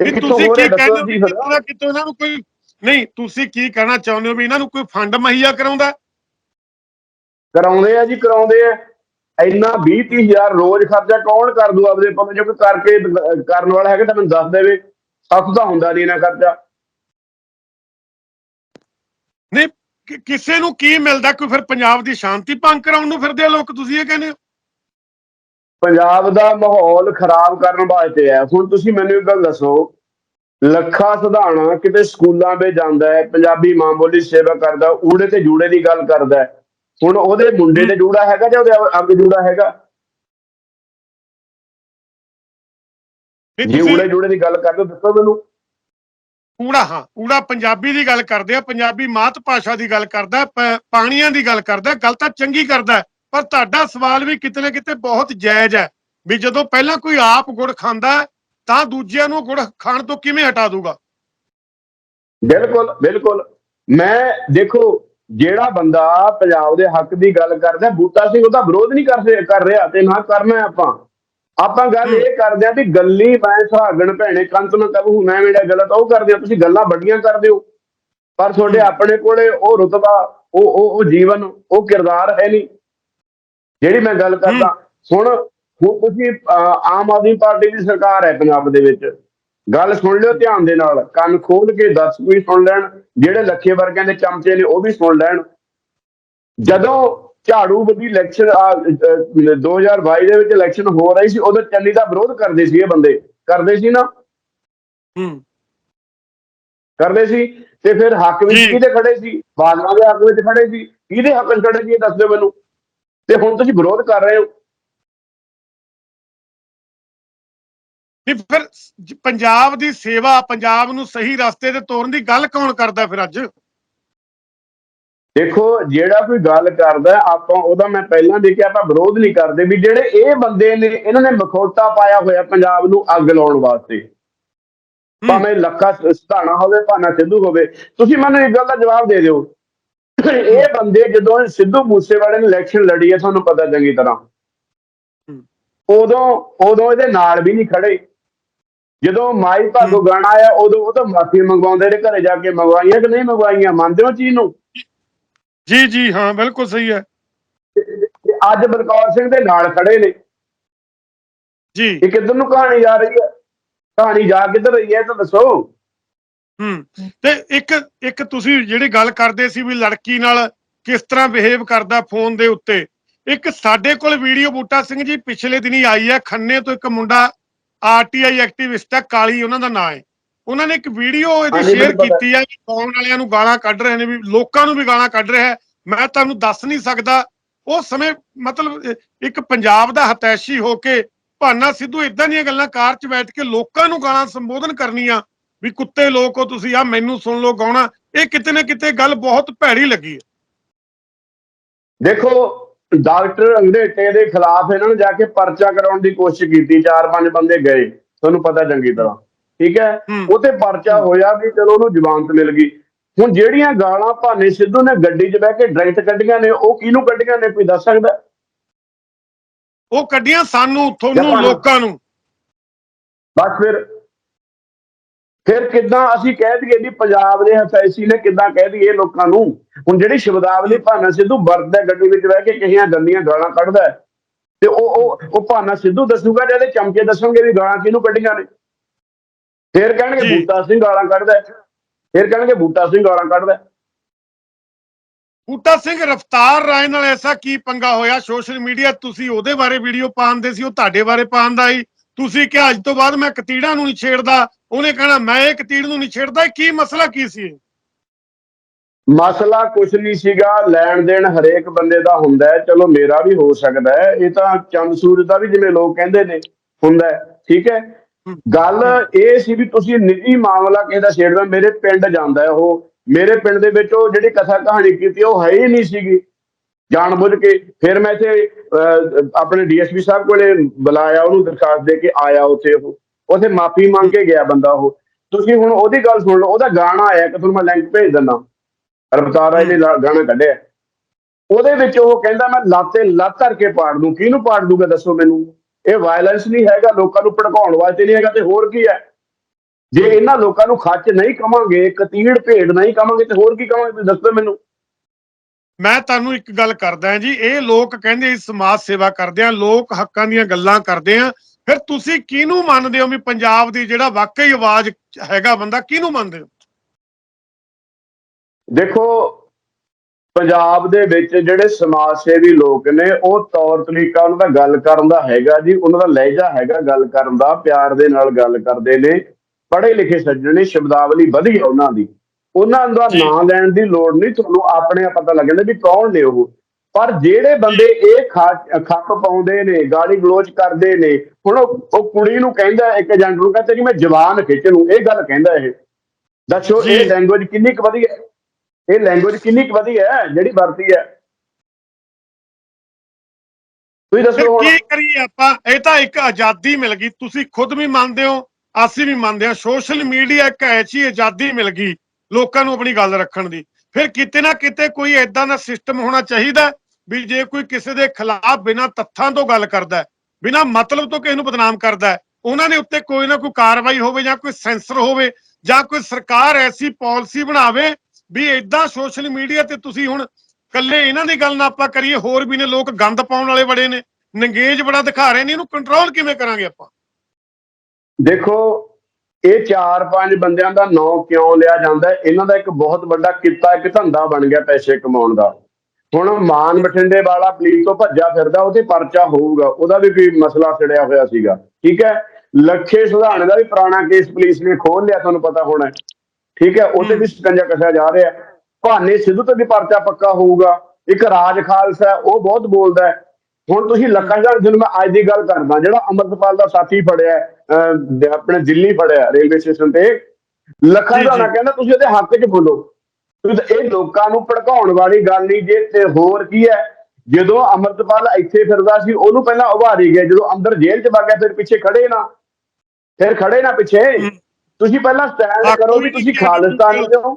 ਇਹ ਤੁਸੀਂ ਕੀ ਕਹਿੰਦੇ ਹੋ ਕਿਤੋਂ ਇਹਨਾਂ ਨੂੰ ਕੋਈ ਨਹੀਂ ਤੁਸੀਂ ਕੀ ਕਹਿਣਾ ਚਾਹੁੰਦੇ ਹੋ ਵੀ ਇਹਨਾਂ ਨੂੰ ਕੋਈ ਫੰਡ ਮੁਹੱਈਆ ਕਰਾਉਂਦਾ ਕਰਾਉਂਦੇ ਆ ਜੀ ਕਰਾਉਂਦੇ ਆ। ਇੰਨਾ 20 30000 ਰੋਜ਼ ਖਰਚਾ ਕੌਣ ਕਰ ਦੂ ਆਪਦੇ ਜੋ ਕੋਈ ਕਰਕੇ ਕਰਨ ਵਾਲਾ ਹੈਗਾ ਤਾਂ ਮੈਨੂੰ ਦੱਸ ਦੇਵੇ। ਸੱਤ ਤਾਂ ਹੁੰਦਾ ਨਹੀਂ ਇਹਨਾਂ ਖਰਚਾ। ਨਹੀਂ ਕਿ- ਕਿਸੇ ਨੂੰ ਕੀ ਮਿਲਦਾ ਕੋਈ ਫਿਰ ਪੰਜਾਬ ਦੀ ਸ਼ਾਂਤੀ ਭੰਗ ਕਰਾਉਣ ਨੂੰ ਫਿਰਦੇ ਆ ਲੋਕ ਤੁਸੀਂ ਇਹ ਕਹਿੰਦੇ ਹੋ? ਪੰਜਾਬ ਦਾ ਮਾਹੌਲ ਖਰਾਬ ਕਰਨ ਵਾਸਤੇ ਹੈ ਹੁਣ ਤੁਸੀਂ ਮੈਨੂੰ ਇੱਕ ਗੱਲ ਦੱਸੋ ਲੱਖਾ ਸਿਧਾਣਾ ਕਿਤੇ ਸਕੂਲਾਂ ਵਿੱਚ ਜਾਂਦਾ ਹੈ ਪੰਜਾਬੀ ਮਾਂ ਬੋਲੀ ਸੇਵਾ ਕਰਦਾ ਊੜੇ ਤੇ ਜੂੜੇ ਦੀ ਗੱਲ ਕਰਦਾ ਹੈ। ਹੁਣ ਉਹਦੇ ਮੁੰਡੇ ਤੇ ਜੂੜਾ ਹੈਗਾ ਜਾਂ ਉਹਦੇ ਅੱਗੇ ਜੂੜਾ ਹੈਗਾ? ਜੇ ਊੜੇ ਜੂੜੇ ਦੀ ਗੱਲ ਕਰਦੇ ਹੋ ਦੱਸੋ ਮੈਨੂੰ। ਊੜਾ ਹਾਂ ਊੜਾ ਪੰਜਾਬੀ ਦੀ ਗੱਲ ਕਰਦੇ ਆ ਪੰਜਾਬੀ ਮਾਤ ਭਾਸ਼ਾ ਦੀ ਗੱਲ ਕਰਦਾ ਪਾਣੀਆਂ ਦੀ ਗੱਲ ਕਰਦਾ ਗੱਲ ਤਾਂ ਚੰਗੀ ਕਰਦਾ ਪਰ ਤੁਹਾਡਾ ਸਵਾਲ ਵੀ ਕਿਤੇ ਨਾ ਕਿਤੇ ਬਹੁਤ ਜਾਇਜ਼ ਹੈ ਵੀ ਜਦੋਂ ਪਹਿਲਾਂ ਕੋਈ ਆਪ ਗੁੜ ਖਾਂਦਾ ਤਾਂ ਦੂਜਿਆਂ ਨੂੰ ਗੁੜ ਖਾਣ ਤੋਂ ਕਿਵੇਂ ਹਟਾ ਦੂਗਾ? ਬਿਲਕੁਲ ਬਿਲਕੁਲ। ਮੈਂ ਦੇਖੋ ਜਿਹੜਾ ਬੰਦਾ ਪੰਜਾਬ ਦੇ ਹੱਕ ਦੀ ਗੱਲ ਕਰਦਾ ਬੂਟਾ ਸਿੰਘ ਉਹਦਾ ਵਿਰੋਧ ਨਹੀਂ ਕਰ ਕਰ ਰਿਹਾ ਤੇ ਨਾ ਕਰਨਾ ਆਪਾਂ। ਆਪਾਂ ਗੱਲ ਇਹ ਕਰਦੇ ਆ ਵੀ ਗੱਲੀ ਮੈਂ ਸੁਹਾਗਣ ਭੈਣੇ ਕੰਤ ਨੂੰ ਕਹੂ ਮੈਂ ਮੇਰਾ ਗਲਤ ਉਹ ਕਰਦੇ ਹੋ ਤੁਸੀਂ ਗੱਲਾਂ ਵੱਡੀਆਂ ਕਰਦੇ ਹੋ। ਪਰ ਤੁਹਾਡੇ ਆਪਣੇ ਕੋਲੇ ਉਹ ਰੁਤਬਾ ਉਹ ਉਹ ਉਹ ਜੀਵਨ ਉਹ ਕਿਰਦਾਰ ਹੈ ਨਹੀਂ। ਜਿਹੜੀ ਮੈਂ ਗੱਲ ਕਰਦਾ ਹੁਣ ਹੁਣ ਤੁਸੀਂ ਆਮ ਆਦਮੀ ਪਾਰਟੀ ਦੀ ਸਰਕਾਰ ਹੈ ਪੰਜਾਬ ਦੇ ਵਿੱਚ। ਗੱਲ ਸੁਣ ਲਿਓ ਧਿਆਨ ਦੇ ਨਾਲ ਕੰਨ ਖੋਲ ਕੇ ਦੱਸ ਵੀ ਸੁਣ ਲੈਣ ਜਿਹੜੇ ਲੱਖੇ ਵਰਗਿਆਂ ਦੇ ਚਮਚੇ ਨੇ ਉਹ ਵੀ ਸੁਣ ਲੈਣ। ਜਦੋਂ ਝਾੜੂ ਦੀ ਇਲੈਕਸ਼ਨ 2022 ਦੇ ਵਿੱਚ ਇਲੈਕਸ਼ਨ ਹੋ ਰਹੀ ਸੀ ਉਦੋਂ ਚੰਨੀ ਦਾ ਵਿਰੋਧ ਕਰਦੇ ਸੀ ਇਹ ਬੰਦੇ। ਕਰਦੇ ਸੀ ਨਾ? ਹੂੰ। ਕਰਦੇ ਸੀ? ਤੇ ਫਿਰ ਹੱਕ ਵਿੱਚ। ਕਿਹਦੇ ਖੜੇ ਸੀ? ਬਾਦਲਾਂ ਦੇ ਹੱਕ ਵਿੱਚ ਖੜੇ ਸੀ। ਕਿਹਦੇ ਹੱਕ ਵਿੱਚ ਖੜੇ ਸੀ ਇਹ ਦੱਸ ਦਿਓ ਮੈਨੂੰ। ਤੇ ਹੁਣ ਤੁਸੀਂ ਵਿਰੋਧ ਕਰ ਰਹੇ ਹੋ। ਨਹੀਂ ਫਿਰ ਪੰਜਾਬ ਦੀ ਸੇਵਾ ਪੰਜਾਬ ਨੂੰ ਸਹੀ ਰਸਤੇ ਤੇ ਤੋਰਨ ਦੀ ਗੱਲ ਕੌਣ ਕਰਦਾ ਫਿਰ ਅੱਜ? ਦੇਖੋ ਜਿਹੜਾ ਕੋਈ ਗੱਲ ਕਰਦਾ ਆਪਾਂ ਉਹਦਾ ਮੈਂ ਪਹਿਲਾਂ ਦੇਖਿਆ ਆਪਾਂ ਵਿਰੋਧ ਨਹੀਂ ਕਰਦੇ ਵੀ ਜਿਹੜੇ ਇਹ ਬੰਦੇ ਨੇ ਇਹਨਾਂ ਨੇ ਮਖੌਟਾ ਪਾਇਆ ਹੋਇਆ ਪੰਜਾਬ ਨੂੰ ਅੱਗ ਲਾਉਣ ਵਾਸਤੇ। ਭਾਵੇਂ ਲੱਖਾ ਸਧਾਣਾ ਹੋਵੇ ਭਾਨਾ ਸਿੱਧੂ ਹੋਵੇ ਤੁਸੀਂ ਮੈਨੂੰ ਇੱਕ ਗੱਲ ਦਾ ਜਵਾਬ ਦੇ ਦਿਓ। ਇਹ ਬੰਦੇ ਜਦੋਂ ਸਿੱਧੂ ਮੂਸੇਵਾਲੇ ਨੇ ਇਲੈਕਸ਼ਨ ਲੜੀ ਹੈ ਤੁਹਾਨੂੰ ਪਤਾ ਚੰਗੀ ਤਰ੍ਹਾਂ। ਉਦੋਂ ਉਦੋਂ ਇਹਦੇ ਨਾਲ ਵੀ ਨਹੀਂ ਖੜੇ। ਜਦੋਂ ਮਾਈ ਭਾਗੋ ਗਾਣਾ ਆਇਆ ਉਦੋਂ ਉਹ ਤਾਂ ਮਾਫੀ ਮੰਗਵਾਉਂਦੇ ਨੇ ਘਰੇ ਜਾ ਕੇ ਮੰਗਵਾਈਆਂ ਕਿ ਨਹੀਂ ਮੰਗਵਾਈਆਂ ਮੰਨਦੇ ਹੋ ਚੀਜ਼ ਨੂੰ? ਜੀ ਜੀ ਹਾਂ ਬਿਲਕੁਲ ਸਹੀ ਹੈ। ਤੇ ਅੱਜ ਬਲਕੌਰ ਸਿੰਘ ਦੇ ਨਾਲ ਖੜੇ ਨੇ। ਜੀ। ਇਹ ਕਿੱਧਰ ਨੂੰ ਕਹਾਣੀ ਜਾ ਰਹੀ ਹੈ? ਕਹਾਣੀ ਜਾ ਕਿੱਧਰ ਰਹੀ ਹੈ ਇਹ ਤਾਂ ਦੱਸੋ। ਹੂੰ ਤੇ ਇੱਕ ਇੱਕ ਤੁਸੀਂ ਜਿਹੜੀ ਗੱਲ ਕਰਦੇ ਸੀ ਵੀ ਲੜਕੀ ਨਾਲ ਕਿਸ ਤਰ੍ਹਾਂ ਬਿਹੇਵ ਕਰਦਾ ਫੋਨ ਦੇ ਉੱਤੇ। ਇੱਕ ਸਾਡੇ ਕੋਲ ਵੀਡੀਓ ਬੂਟਾ ਸਿੰਘ ਜੀ ਪਿਛਲੇ ਦਿਨੀ ਆਈ ਹੈ ਖੰਨੇ ਤੋਂ ਇੱਕ ਮੁੰਡਾ ਆਰਟੀਆਈ ਐਕਟਿਵਿਸਟ ਹੈ ਕਾਲੀ ਉਹਨਾਂ ਦਾ ਨਾਂ ਹੈ। ਉਹਨਾਂ ਨੇ ਇੱਕ ਵੀਡੀਓ ਇਹਦੀ ਸ਼ੇਅਰ। ਕੀਤੀ ਹੈ ਕਿ ਕੌਣ ਵਾਲਿਆਂ ਨੂੰ ਗਾਲਾਂ ਕੱਢ ਰਹੇ ਨੇ ਵੀ ਲੋਕਾਂ ਨੂੰ ਵੀ ਗਾਲਾਂ ਕੱਢ ਰਿਹਾ ਹੈ। ਮੈਂ ਤੁਹਾਨੂੰ ਦੱਸ ਨਹੀਂ ਸਕਦਾ। ਉਸ ਸਮੇਂ ਮਤਲਬ ਇੱਕ ਪੰਜਾਬ ਦਾ ਹਤੈਸ਼ੀ ਹੋ ਕੇ ਭਾਨਾ ਸਿੱਧੂ ਇਦਾਂ ਦੀਆਂ ਗੱਲਾਂ ਕਾਰ 'ਚ ਬੈਠ ਕੇ ਲੋਕਾਂ ਨੂੰ ਗਾਲਾਂ ਸੰਬੋਧਨ ਕਰਨੀਆਂ ਵੀ ਕੁੱਤੇ ਲੋਕ ਹੋ ਤੁਸੀਂ ਆ ਮੈਨੂੰ ਸੁਣ ਲਓ ਗਾਉਣਾ ਇਹ ਕਿਤੇ ਨਾ ਕਿਤੇ ਗੱਲ ਬਹੁਤ ਭੈੜੀ ਲੱਗੀ ਹੈ। ਦੇਖੋ ਡਾਕਟਰ ਅੰਗਰੇਟੇ ਦੇ ਖਿਲਾਫ ਇਹਨਾਂ ਨੇ ਜਾ ਕੇ ਪਰਚਾ ਕਰਾਉਣ ਦੀ ਕੋਸ਼ਿਸ਼ ਕੀਤੀ ਚਾਰ ਪੰਜ ਬੰਦੇ ਗਏ ਤੁਹਾਨੂੰ ਪਤਾ ਚੰਗੀ ਤਰ੍ਹਾਂ। ਠੀਕ ਹੈ? ਹੂੰ। ਉਹ ਤੇ ਪਰਚਾ ਹੋਇਆ ਵੀ ਚਲੋ ਉਹਨੂੰ ਜ਼ਮਾਨਤ ਮਿਲ ਗਈ। ਹੁਣ ਜਿਹੜੀਆਂ ਗਾਲਾਂ ਭਾਨੇ ਸਿੱਧੂ ਨੇ ਗੱਡੀ 'ਚ ਬਹਿ ਕੇ ਡਾਇਰੈਕਟ ਕੱਢੀਆਂ ਨੇ ਉਹ ਕਿਹਨੂੰ ਕੱਢੀਆਂ ਨੇ? ਕੋਈ ਦੱਸ ਸਕਦਾ? ਉਹ ਕੱਢੀਆਂ ਸਾਨੂੰ ਤੁਹਾਨੂੰ। ਲੋਕਾਂ ਨੂੰ। ਬਸ ਫਿਰ ਫਿਰ ਕਿੱਦਾਂ ਅਸੀਂ ਕਹਿ ਦਈਏ ਵੀ ਪੰਜਾਬ ਦੇ ਹਸੈਸੀ ਨੇ ਕਿੱਦਾਂ ਕਹਿ ਦਈਏ ਲੋਕਾਂ ਨੂੰ? ਹੁਣ ਜਿਹੜੀ ਸ਼ਬਦਾਵਲੀ ਭਾਨਾ ਸਿੱਧੂ ਵਰਤਦਾ ਗੱਡੀ ਵਿੱਚ ਬਹਿ ਕੇ ਕਹੀਆਂ ਗੰਦੀਆਂ ਗਾਲਾਂ ਕੱਢਦਾ ਤੇ ਉਹ ਉਹ ਉਹ ਭਾਨਾ ਸਿੱਧੂ ਦੱਸੂਗਾ ਜਿਹੜੇ ਚਮਕੇ ਦੱਸਣਗੇ ਵੀ ਗਾਲਾਂ ਕਿਹਨੂੰ ਕੱਢੀਆਂ ਨੇ? ਫਿਰ ਕਹਿਣਗੇ। ਬੂਟਾ ਸਿੰਘ ਗਾਲਾਂ ਕੱਢਦਾ। ਫਿਰ ਕਹਿਣਗੇ ਬੂਟਾ ਸਿੰਘ ਗਾਲਾਂ ਕੱਢਦਾ। ਬੂਟਾ ਸਿੰਘ ਰਫਤਾਰ ਰਾਏ ਨਾਲ ਐਸਾ ਕੀ ਪੰਗਾ ਹੋਇਆ? ਸੋਸ਼ਲ ਮੀਡੀਆ ਤੁਸੀਂ ਉਹਦੇ ਬਾਰੇ ਵੀਡੀਓ ਪਾਉਂਦੇ ਸੀ ਉਹ ਤੁਹਾਡੇ ਬਾਰੇ ਪਾਉਂਦਾ ਸੀ। ਤੁਸੀਂ ਕਿ ਅੱਜ ਤੋਂ ਬਾਅਦ ਮੈਂ ਕਤੀੜਾਂ ਨੂੰ ਨਹੀਂ ਛੇੜਦਾ। ਉਹਨੇ ਕਹਿਣਾ ਮੈਂ ਇਹ ਕਤੀੜ ਨੂੰ ਨਹੀਂ ਛੇੜਦਾ। ਕੀ ਮਸਲਾ ਕੀ ਸੀ? ਮਸਲਾ ਕੁਛ ਨਹੀਂ ਸੀਗਾ। ਲੈਣ ਦੇਣ ਹਰੇਕ ਬੰਦੇ ਦਾ ਹੁੰਦਾ ਚਲੋ ਮੇਰਾ ਵੀ ਹੋ ਸਕਦਾ ਇਹ ਤਾਂ ਚੰਦ ਸੂਰਜ ਦਾ ਵੀ ਜਿਵੇਂ ਲੋਕ ਕਹਿੰਦੇ ਨੇ ਹੁੰਦਾ ਠੀਕ ਹੈ? ਗੱਲ ਇਹ ਸੀ ਵੀ ਤੁਸੀਂ ਨਿੱਜੀ ਮਾਮਲਾ ਕਿਸੇ ਦਾ ਛੇੜਦਾ ਮੇਰੇ ਪਿੰਡ ਜਾਂਦਾ ਹੈ ਉਹ। ਮੇਰੇ ਪਿੰਡ ਦੇ ਵਿੱਚ ਉਹ ਜਿਹੜੀ ਕਥਾ ਕਹਾਣੀ ਕੀਤੀ ਉਹ ਹੈ ਹੀ ਨਹੀਂ ਸੀਗੀ। ਜਾਣਬੁੱਝ ਕੇ ਫਿਰ ਮੈਂ ਇੱਥੇ ਆਪਣੇ ਡੀਐਸਪੀ ਸਾਹਿਬ ਕੋਲੇ ਬੁਲਾਇਆ ਉਹਨੂੰ ਦਰਖਾਸਤ ਦੇ ਕੇ ਆਇਆ ਉੱਥੇ ਉਹ। ਉੱਥੇ ਮਾਫੀ ਮੰਗ ਕੇ ਗਿਆ ਬੰਦਾ ਉਹ। ਤੁਸੀਂ ਹੁਣ ਉਹਦੀ ਗੱਲ ਸੁਣ ਲਓ ਉਹਦਾ ਗਾਣਾ ਆਇਆ ਕਿ ਤੁਹਾਨੂੰ ਮੈਂ ਲਿੰਕ ਭੇਜ ਦਿੰਦਾ। ਰਫਤਾਰ ਰਾਏ ਨੇ ਲਾ- ਗਾਣਾ ਕੱਢਿਆ। ਉਹਦੇ ਵਿੱਚ ਉਹ ਕਹਿੰਦਾ ਮੈਂ ਲਾਤੇ ਲੱਤ ਧਰ ਕੇ ਪਾੜ ਦੂੰ। ਕਿਹਨੂੰ ਪਾੜ ਦੂੰਗਾ ਦੱਸੋ ਮੈਨੂੰ? ਇਹ ਵਾਇਲੈਂਸ ਨਹੀਂ ਹੈਗਾ ਲੋਕਾਂ ਨੂੰ ਭੜਕਾਉਣ ਵਾਸਤੇ ਨਹੀਂ ਹੈਗਾ ਤੇ ਹੋਰ ਕੀ ਹੈ? ਜੇ ਇਹਨਾਂ ਲੋਕਾਂ ਨੂੰ ਖੱਚ ਨਹੀਂ ਕਵਾਂਗੇ ਕਤੀੜ ਭੇਡ ਨਹੀਂ ਕਵਾਂਗੇ ਤੇ ਹੋਰ ਕੀ ਕਵਾਂਗੇ ਤੁਸੀਂ ਦੱਸੋ ਮੈਨੂੰ। ਮੈਂ ਤੁਹਾਨੂੰ ਇੱਕ ਗੱਲ ਕਰਦਾ ਜੀ ਇਹ ਲੋਕ ਕਹਿੰਦੇ ਸਮਾਜ ਸੇਵਾ ਕਰਦੇ ਆ ਲੋਕ ਹੱਕਾਂ ਦੀਆਂ ਗੱਲਾਂ ਕਰਦੇ ਆ। ਫਿਰ ਤੁਸੀਂ ਕਿਹਨੂੰ ਮੰਨਦੇ ਹੋ ਵੀ ਪੰਜਾਬ ਦੀ ਜਿਹੜਾ ਵਾਕਈ ਆਵਾਜ਼ ਹੈਗਾ ਬੰਦਾ ਕਿਹਨੂੰ ਮੰਨਦੇ ਹੋ? ਦੇਖੋ ਪੰਜਾਬ ਦੇ ਵਿੱਚ ਜਿਹੜੇ ਸਮਾਜ ਸੇਵੀ ਲੋਕ ਨੇ ਉਹ ਤੌਰ ਤਰੀਕਾ ਉਹਨਾਂ ਦਾ ਗੱਲ ਕਰਨ ਦਾ ਹੈਗਾ ਜੀ ਉਹਨਾਂ ਦਾ ਲਹਿਜਾ ਹੈਗਾ ਗੱਲ ਕਰਨ ਦਾ ਪਿਆਰ ਦੇ ਨਾਲ ਗੱਲ ਕਰਦੇ ਨੇ ਪੜ੍ਹੇ ਲਿਖੇ ਸੱਜਣ ਸ਼ਬਦਾਵਲੀ ਵਧੀਆ ਉਹਨਾਂ ਦੀ ਉਹਨਾਂ ਦਾ। ਨਾਂ ਲੈਣ ਦੀ ਲੋੜ ਨਹੀਂ ਤੁਹਾਨੂੰ ਆਪਣੇ ਆਪ ਪਤਾ ਲੱਗ ਜਾਂਦਾ ਵੀ ਕੌਣ ਨੇ ਉਹ ਪਰ ਜਿਹੜੇ ਬੰਦੇ ਇਹ ਖੱਪ ਪਾਉਂਦੇ ਨੇ ਗਾਲੀ ਗਲੋਚ ਕਰਦੇ ਨੇ ਹੁਣ ਉਹ ਕੁੜੀ ਨੂੰ ਕਹਿੰਦਾ ਇੱਕ ਏਜੰਟ ਨੂੰ ਕਹਿੰਦਾ ਕਿ ਮੈਂ ਜਵਾਨ ਖਿੱਚ ਨੂੰ ਇਹ ਗੱਲ ਕਹਿੰਦਾ ਇਹ ਦੱਸੋ। ਇਹ ਲੈਂਗੁਏਜ ਕਿੰਨੀ ਕੁ ਵਧੀਆ? ਇਹ ਲੈਂਗੁਏਜ ਕਿੰਨੀ ਕੁ ਵਧੀਆ ਹੈ ਜਿਹੜੀ ਵਰਤੀ ਹੈ। ਤੁਸੀਂ ਦੱਸੋ ਹੁਣ। ਕੀ ਕਰੀਏ ਆਪਾਂ? ਇਹ ਤਾਂ ਇੱਕ ਆਜ਼ਾਦੀ ਮਿਲ ਗਈ। ਤੁਸੀਂ ਖੁਦ ਵੀ ਮੰਨਦੇ ਹੋ ਅਸੀਂ ਵੀ ਮੰਨਦੇ ਹਾਂ। ਸੋਸ਼ਲ ਮੀਡੀਆ ਇੱਕ ਐਸੀ ਆਜ਼ਾਦੀ ਮਿਲ ਗਈ ਲੋਕਾਂ ਨੂੰ ਆਪਣੀ ਗੱਲ ਰੱਖਣ ਦੀ। ਫਿਰ ਕਿਤੇ ਨਾ ਕਿਤੇ ਕੋਈ ਐਦਾਂ ਦਾ ਸਿਸਟਮ ਹੋਣਾ ਚਾਹੀਦਾ ਵੀ ਜੇ ਕੋਈ ਕਿਸੇ ਦੇ ਖਿਲਾਫ ਬਿਨਾਂ ਤੱਥਾਂ ਤੋਂ ਗੱਲ ਕਰਦਾ ਬਿਨਾਂ ਮਤਲਬ ਤੋਂ ਕਿਸੇ ਨੂੰ ਬਦਨਾਮ ਕਰਦਾ ਉਹਨਾਂ ਦੇ ਉੱਤੇ ਕੋਈ ਨਾ ਕੋਈ ਕਾਰਵਾਈ ਹੋਵੇ ਜਾਂ ਕੋਈ ਸੈਂਸਰ ਹੋਵੇ ਜਾਂ ਕੋਈ ਸਰਕਾਰ ਐਸੀ ਪਾਲਿਸੀ ਬਣਾਵੇ ਵੀ ਐਦਾਂ ਸੋਸ਼ਲ ਮੀਡੀਆ ਤੇ ਤੁਸੀਂ ਹੁਣ ਕੱਲੇ ਇਹਨਾਂ ਦੀ ਗੱਲ ਨਾ ਆਪਾਂ ਕਰੀਏ, ਹੋਰ ਵੀ ਨੇ ਲੋਕ ਗੰਦ ਪਾਉਣ ਵਾਲੇ ਬੜੇ ਨੇ, ਨੰਗੇਜ ਬੜਾ ਦਿਖਾ ਰਹੇ ਨੇ, ਇਹਨੂੰ ਕੰਟਰੋਲ ਕਿਵੇਂ ਕਰਾਂਗੇ ਆਪਾਂ? ਦੇਖੋ, ਇਹ ਚਾਰ ਪੰਜ ਬੰਦਿਆਂ ਦਾ ਨਾਂ ਕਿਉਂ ਲਿਆ ਜਾਂਦਾ? ਇਹਨਾਂ ਦਾ ਇੱਕ ਬਹੁਤ ਵੱਡਾ ਕਿੱਤਾ, ਇੱਕ ਧੰਦਾ ਬਣ ਗਿਆ ਪੈਸੇ ਕਮਾਉਣ ਦਾ। ਹੁਣ ਮਾਨ ਬਠਿੰਡੇ ਵਾਲਾ ਪੁਲਿਸ ਤੋਂ ਭੱਜਾ ਫਿਰਦਾ, ਉਹਦੇ ਪਰਚਾ ਹੋਊਗਾ, ਉਹਦਾ ਵੀ ਕੋਈ ਮਸਲਾ ਛਿੜਿਆ ਹੋਇਆ ਸੀਗਾ, ਠੀਕ ਹੈ? ਲੱਖੇ ਸੁਧਾਣੇ ਦਾ ਵੀ ਪੁਰਾਣਾ ਕੇਸ ਪੁਲਿਸ ਨੇ ਖੋਲ ਲਿਆ, ਤੁਹਾਨੂੰ ਪਤਾ ਹੋਣਾ ਠੀਕ ਹੈ ਉਹਤੇ ਵੀ ਸਕੰਜਾ ਕੱਸਿਆ ਜਾ ਰਿਹਾ। ਭਾਨੇ ਸਿੱਧੂ ਤੇ ਵੀ ਪਰਚਾ ਪੱਕਾ ਹੋਊਗਾ। ਇੱਕ ਰਾਜ ਖਾਲਸਾ ਉਹ ਬਹੁਤ ਬੋਲਦਾ ਹੈ। ਹੁਣ ਤੁਸੀਂ ਲੱਖਾਂ ਹਜ਼ਾਰ ਜਿਹਨੂੰ ਮੈਂ ਅੱਜ ਦੀ ਗੱਲ ਕਰਦਾ ਜਿਹੜਾ ਅੰਮ੍ਰਿਤਪਾਲ ਦਾ ਸਾਥੀ ਫੜਿਆ ਆਪਣੇ ਦਿੱਲੀ ਫੜਿਆ ਰੇਲਵੇ ਸਟੇਸ਼ਨ ਤੇ ਲੱਖਾਂ ਜੀ, ਹਜ਼ਾਰਾਂ ਜੀ। ਕਹਿੰਦਾ ਤੁਸੀਂ ਉਹਦੇ ਹੱਕ 'ਚ ਬੋਲੋ ਤੁਸੀਂ ਤਾਂ ਇਹ ਲੋਕਾਂ ਨੂੰ ਭੜਕਾਉਣ ਵਾਲੀ ਗੱਲ ਨਹੀਂ ਜੇ ਤੇ ਹੋਰ ਕੀ ਹੈ? ਜਦੋਂ ਅੰਮ੍ਰਿਤਪਾਲ ਇੱਥੇ ਫਿਰਦਾ ਸੀ ਉਹਨੂੰ ਪਹਿਲਾਂ ਉਭਾਰੀ ਗਿਆ ਜਦੋਂ ਅੰਦਰ ਜੇਲ੍ਹ 'ਚ ਵਗ ਗਿਆ ਫਿਰ ਪਿੱਛੇ ਖੜੇ ਨਾ। ਫਿਰ ਖੜੇ ਨਾ ਪਿੱਛੇ। ਤੁਸੀਂ ਪਹਿਲਾਂ ਸਟੈਂਡ ਕਰੋ ਵੀ ਤੁਸੀਂ ਖਾਲਿਸਤਾਨ ਹੋ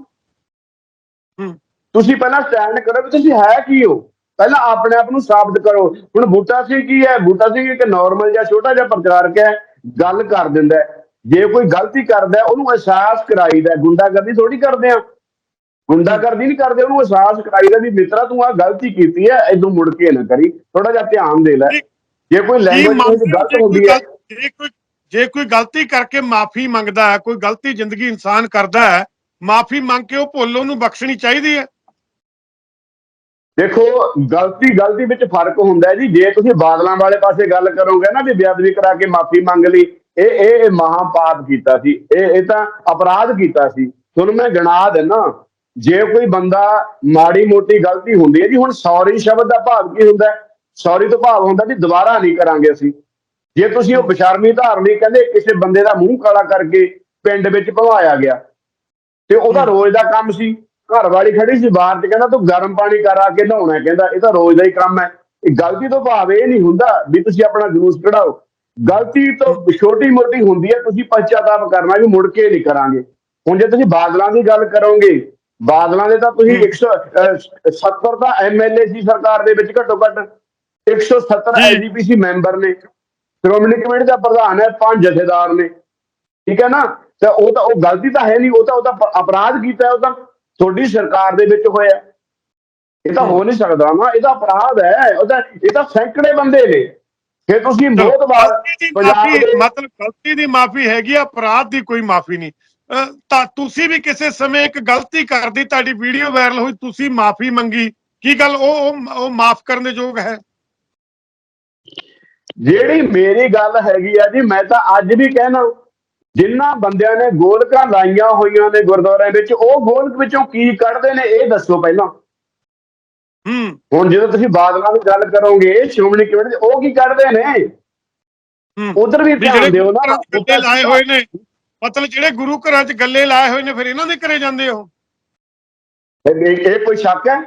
ਹੂੰ। ਤੁਸੀਂ ਪਹਿਲਾਂ ਸਟੈਂਡ ਕਰੋ ਵੀ ਤੁਸੀਂ ਹੈ ਕੀ ਹੋ ਪਹਿਲਾਂ ਆਪਣੇ ਆਪ ਨੂੰ ਸਾਬਤ ਕਰੋ ਹੁਣ ਬੂਟਾ ਸਿੰਘ ਕੀ ਹੈ ਬੂਟਾ ਸਿੰਘ ਇੱਕ ਨਾਰਮਲ ਜਾਂ ਛੋਟਾ ਜਿਹਾ ਪ੍ਰਚਾਰਕ ਹੈ ਗੱਲ ਕਰ ਦਿੰਦਾ। ਜੇ ਕੋਈ ਗਲਤੀ ਕਰਦਾ ਉਹਨੂੰ ਅਹਿਸਾਸ ਕਰਾਈਦਾ। ਗੁੰਡਾਗਰਦੀ ਥੋੜੀ ਕਰਦੇ ਆ ਗੁੰਡਾਗਰਦੀ ਨਹੀਂ ਕਰਦੇ ਉਹਨੂੰ ਅਹਿਸਾਸ ਕਰਾਈਦਾ ਵੀ ਮਿੱਤਰਾ ਤੂੰ ਆ ਗਲਤੀ ਕੀਤੀ ਹੈ ਇਦੋਂ ਮੁੜ ਕੇ ਨਾ ਕਰੀ ਥੋੜਾ ਜਿਹਾ ਧਿਆਨ ਦੇ ਲੈ ਜੀ। ਕੋਈ ਲੈਂਗੁਏਜ ਗਲਤ ਹੁੰਦੀ ਹੈ ਜੇ ਕੋਈ ਜੇ ਕੋਈ ਗਲਤੀ ਕਰਕੇ ਮਾਫੀ ਮੰਗਦਾ ਹੈ, ਕੋਈ ਗਲਤੀ ਜ਼ਿੰਦਗੀ ਇਨਸਾਨ ਕਰਦਾ ਹੈ, ਮਾਫੀ ਮੰਗ ਕੇ ਉਹ ਭੁੱਲ ਉਹਨੂੰ ਬਖਸ਼ਣੀ ਚਾਹੀਦੀ ਹੈ। ਦੇਖੋ, ਗਲਤੀ ਗਲਤੀ ਵਿੱਚ ਫ਼ਰਕ ਹੁੰਦਾ ਜੀ। ਜੇ ਤੁਸੀਂ ਬਾਦਲਾਂ ਵਾਲੇ ਪਾਸੇ ਗੱਲ ਕਰੋਗੇ ਨਾ ਵੀ ਬੇਅਦਬੀ ਕਰਾ ਕੇ ਮਾਫੀ ਮੰਗ ਲਈ, ਇਹ ਇਹ ਇਹ ਮਹਾਪਾਪ ਕੀਤਾ ਸੀ। ਇਹ ਇਹ ਤਾਂ ਅਪਰਾਧ ਕੀਤਾ ਸੀ। ਤੁਹਾਨੂੰ ਮੈਂ ਗਿਣਾ ਦਿੰਦਾ, ਜੇ ਕੋਈ ਬੰਦਾ ਮਾੜੀ ਮੋਟੀ ਗਲਤੀ ਹੁੰਦੀ ਹੈ ਜੀ, ਹੁਣ ਸੌਰੀ ਸ਼ਬਦ ਦਾ ਭਾਵ ਕੀ ਹੁੰਦਾ ਸੌਰੀ ਤੋਂ ਭਾਵ ਹੁੰਦਾ ਵੀ ਦੁਬਾਰਾ ਨਹੀਂ ਕਰਾਂਗੇ ਅਸੀਂ। ਜੇ ਤੁਸੀਂ ਉਹ ਬਸ਼ਰਮੀ ਧਾਰਨੀ ਕਹਿੰਦੇ ਕਿਸੇ ਬੰਦੇ ਦਾ ਮੂੰਹ ਕਾਲਾ ਕਰਕੇ ਪਿੰਡ ਵਿੱਚ ਭਵਾਇਆ ਗਿਆ ਤੇ ਉਹਦਾ ਰੋਜ਼ ਦਾ ਕੰਮ ਸੀ ਘਰ ਵਾਲੀ ਖੜੀ ਸੀ ਬਾਹਰ ਤੇ ਕਹਿੰਦਾ ਤੂੰ ਗਰਮ ਪਾਣੀ ਕਰਾ ਕੇ ਨਹਾਉਣਾ। ਕਹਿੰਦਾ ਇਹ ਤਾਂ ਰੋਜ਼ ਦਾ ਹੀ ਕੰਮ ਹੈ। ਇਹ ਗਲਤੀ ਤੋਂ ਭਾਵ ਇਹ ਨਹੀਂ ਹੁੰਦਾ ਵੀ ਤੁਸੀਂ ਆਪਣਾ ਜਲੂਸ ਕਢਾਓ। ਗਲਤੀ ਤੋਂ ਛੋਟੀ ਮੋਟੀ ਹੁੰਦੀ ਹੈ ਤੁਸੀਂ ਪਛਤਾਵਾ ਕਰਨਾ ਵੀ ਮੁੜ ਕੇ ਨਹੀਂ ਕਰਾਂਗੇ। ਹੁਣ ਜੇ ਤੁਸੀਂ ਬਾਦਲਾਂ ਦੀ ਗੱਲ ਕਰੋਗੇ ਬਾਦਲਾਂ ਦੇ ਤਾਂ ਤੁਸੀਂ 170 ਦਾ ਐਮਐਲਏ ਸੀ ਸਰਕਾਰ ਦੇ ਵਿੱਚ ਘੱਟੋ ਘੱਟ 170 ਜੀ। ਐਜੀਪੀਸੀ ਮੈਂਬਰ ਨੇ। ਸ਼੍ਰੋਮਣੀ ਕਮੇਟੀ ਦਾ ਪ੍ਰਧਾਨ ਹੈ ਪੰਜ ਜਥੇਦਾਰ ਨੇ। ਠੀਕ ਹੈ ਨਾ? ਤੇ ਉਹ ਤਾਂ ਉਹ ਗਲਤੀ ਤਾਂ ਹੈ ਨਹੀਂ ਉਹ ਤਾਂ ਉਹ ਤਾਂ ਅਪਰਾਧ ਕੀਤਾ ਉਹ ਤਾਂ ਤੁਹਾਡੀ ਸਰਕਾਰ ਦੇ ਵਿੱਚ ਹੋਇਆ। ਇਹ ਤਾਂ ਹੋ ਨਹੀਂ ਸਕਦਾ ਨਾ ਇਹ ਤਾਂ ਅਪਰਾਧ ਹੈ ਉਹ ਤਾਂ ਇਹ ਤਾਂ ਸੈਂਕੜੇ ਬੰਦੇ ਨੇ। ਫਿਰ ਤੁਸੀਂ ਬਹੁਤ ਵਾਰ ਪੰਜਾਬ ਦੇ ਮਤਲਬ ਗਲਤੀ ਦੀ ਮਾਫੀ ਹੈਗੀ ਆ ਅਪਰਾਧ ਦੀ ਕੋਈ ਮਾਫੀ ਨਹੀਂ। ਤਾਂ ਤੁਸੀਂ ਵੀ ਕਿਸੇ ਸਮੇਂ ਇੱਕ ਗਲਤੀ ਕਰਦੀ ਤੁਹਾਡੀ ਵੀਡੀਓ ਵਾਇਰਲ ਹੋਈ ਤੁਸੀਂ ਮਾਫੀ ਮੰਗੀ। ਕੀ ਗੱਲ ਉਹ- ਉਹ ਮਾਫ ਕਰਨ ਦੇ ਯੋਗ ਹੈ? ਜਿਹੜੀ ਮੇਰੀ ਗੱਲ ਹੈਗੀ ਆ ਜੀ ਮੈਂ ਤਾਂ ਅੱਜ ਵੀ ਕਹਿਣਾ ਜਿਨ੍ਹਾਂ ਬੰਦਿਆਂ ਨੇ ਗੋਲਕਾਂ ਲਾਈਆਂ ਹੋਈਆਂ ਨੇ ਗੁਰਦੁਆਰਿਆਂ ਵਿੱਚ ਉਹ ਗੋਲਕ ਵਿੱਚੋਂ ਕੀ ਕੱਢਦੇ ਨੇ ਇਹ ਦੱਸੋ ਪਹਿਲਾਂ। ਹੂੰ। ਹੁਣ ਜਦੋਂ ਤੁਸੀਂ ਬਾਦਲਾਂ ਦੀ ਗੱਲ ਕਰੋਗੇ ਸ਼੍ਰੋਮਣੀ ਕਮੇਟੀ ਉਹ ਕੀ ਕੱਢਦੇ ਨੇ? ਹੂੰ। ਉਧਰ ਵੀ ਧਿਆਨ ਦਿਓ ਨਾ ਗੱਲੇ ਲਾਏ ਹੋਏ ਨੇ ਮਤਲਬ ਜਿਹੜੇ ਗੁਰੂ ਘਰਾਂ 'ਚ ਗੱਲੇ ਲਾਏ ਹੋਏ ਨੇ ਫਿਰ ਇਹਨਾਂ ਦੇ ਘਰੇ ਜਾਂਦੇ ਹੋ ਇਹ ਇਹ ਕੋਈ ਸ਼ੱਕ ਹੈ?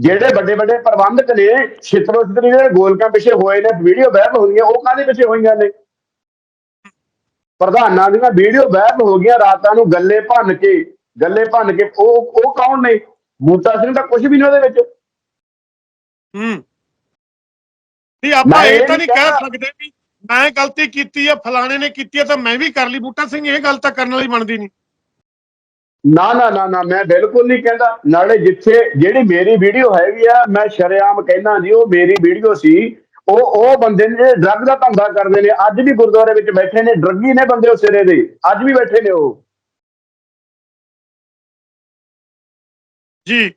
ਜਿਹੜੇ ਵੱਡੇ ਵੱਡੇ ਪ੍ਰਬੰਧਕ ਨੇ ਛਿਤਰੋ ਛਿਤਰੀ ਜਿਹੜੇ ਗੋਲਕਾਂ ਪਿੱਛੇ ਹੋਏ ਨੇ ਵੀਡੀਓ ਵਾਇਰਲ ਹੋਈਆਂ ਉਹ ਕਾਹਦੇ ਪਿੱਛੇ ਹੋਈਆਂ ਨੇ? ਪ੍ਰਧਾਨਾਂ ਦੀਆਂ ਵੀਡੀਓ ਵਾਇਰਲ ਹੋ ਗਈਆਂ ਰਾਤਾਂ ਨੂੰ ਗੱਲੇ ਭੰਨ ਕੇ ਗੱਲੇ ਭੰਨ ਕੇ ਉਹ ਉਹ ਕੌਣ ਨੇ? ਬੂਟਾ ਸਿੰਘ ਤਾਂ ਕੁਝ ਵੀ ਨਹੀਂ ਉਹਦੇ ਵਿੱਚ। ਹੂੰ। ਨਹੀਂ ਆਪਾਂ ਇਹ ਤਾਂ ਨਹੀਂ ਕਹਿ ਸਕਦੇ ਵੀ ਮੈਂ ਗਲਤੀ ਕੀਤੀ ਹੈ ਫਲਾਣੇ ਨੇ ਕੀਤੀ ਹੈ ਤਾਂ ਮੈਂ ਵੀ ਕਰ ਲਈ। ਬੂਟਾ ਸਿੰਘ ਇਹ ਗੱਲ ਤਾਂ ਕਰਨ ਵਾਲੀ ਬਣਦੀ ਨਹੀਂ। ਨਾ ਨਾ ਨਾ ਨਾ, ਮੈਂ ਬਿਲਕੁਲ ਨਹੀਂ ਕਹਿੰਦਾ। ਨਾਲੇ ਜਿੱਥੇ ਜਿਹੜੀ ਮੇਰੀ ਵੀਡੀਓ ਹੈਗੀ ਆ, ਮੈਂ ਸ਼ਰੇਆਮ ਕਹਿੰਦਾ ਜੀ, ਉਹ ਮੇਰੀ ਵੀਡੀਓ ਸੀ, ਉਹ ਉਹ ਬੰਦੇ ਨੇ ਜਿਹੜੇ ਡਰੱਗ ਦਾ ਧੰਦਾ ਕਰਦੇ ਨੇ। ਅੱਜ ਵੀ ਗੁਰਦੁਆਰੇ ਵਿੱਚ ਬੈਠੇ ਨੇ, ਡਰੱਗੀ ਨੇ ਬੰਦੇ ਉਹ ਸਿਰੇ ਦੇ। ਅੱਜ ਵੀ ਬੈਠੇ ਨੇ ਉਹ। ਜੀ।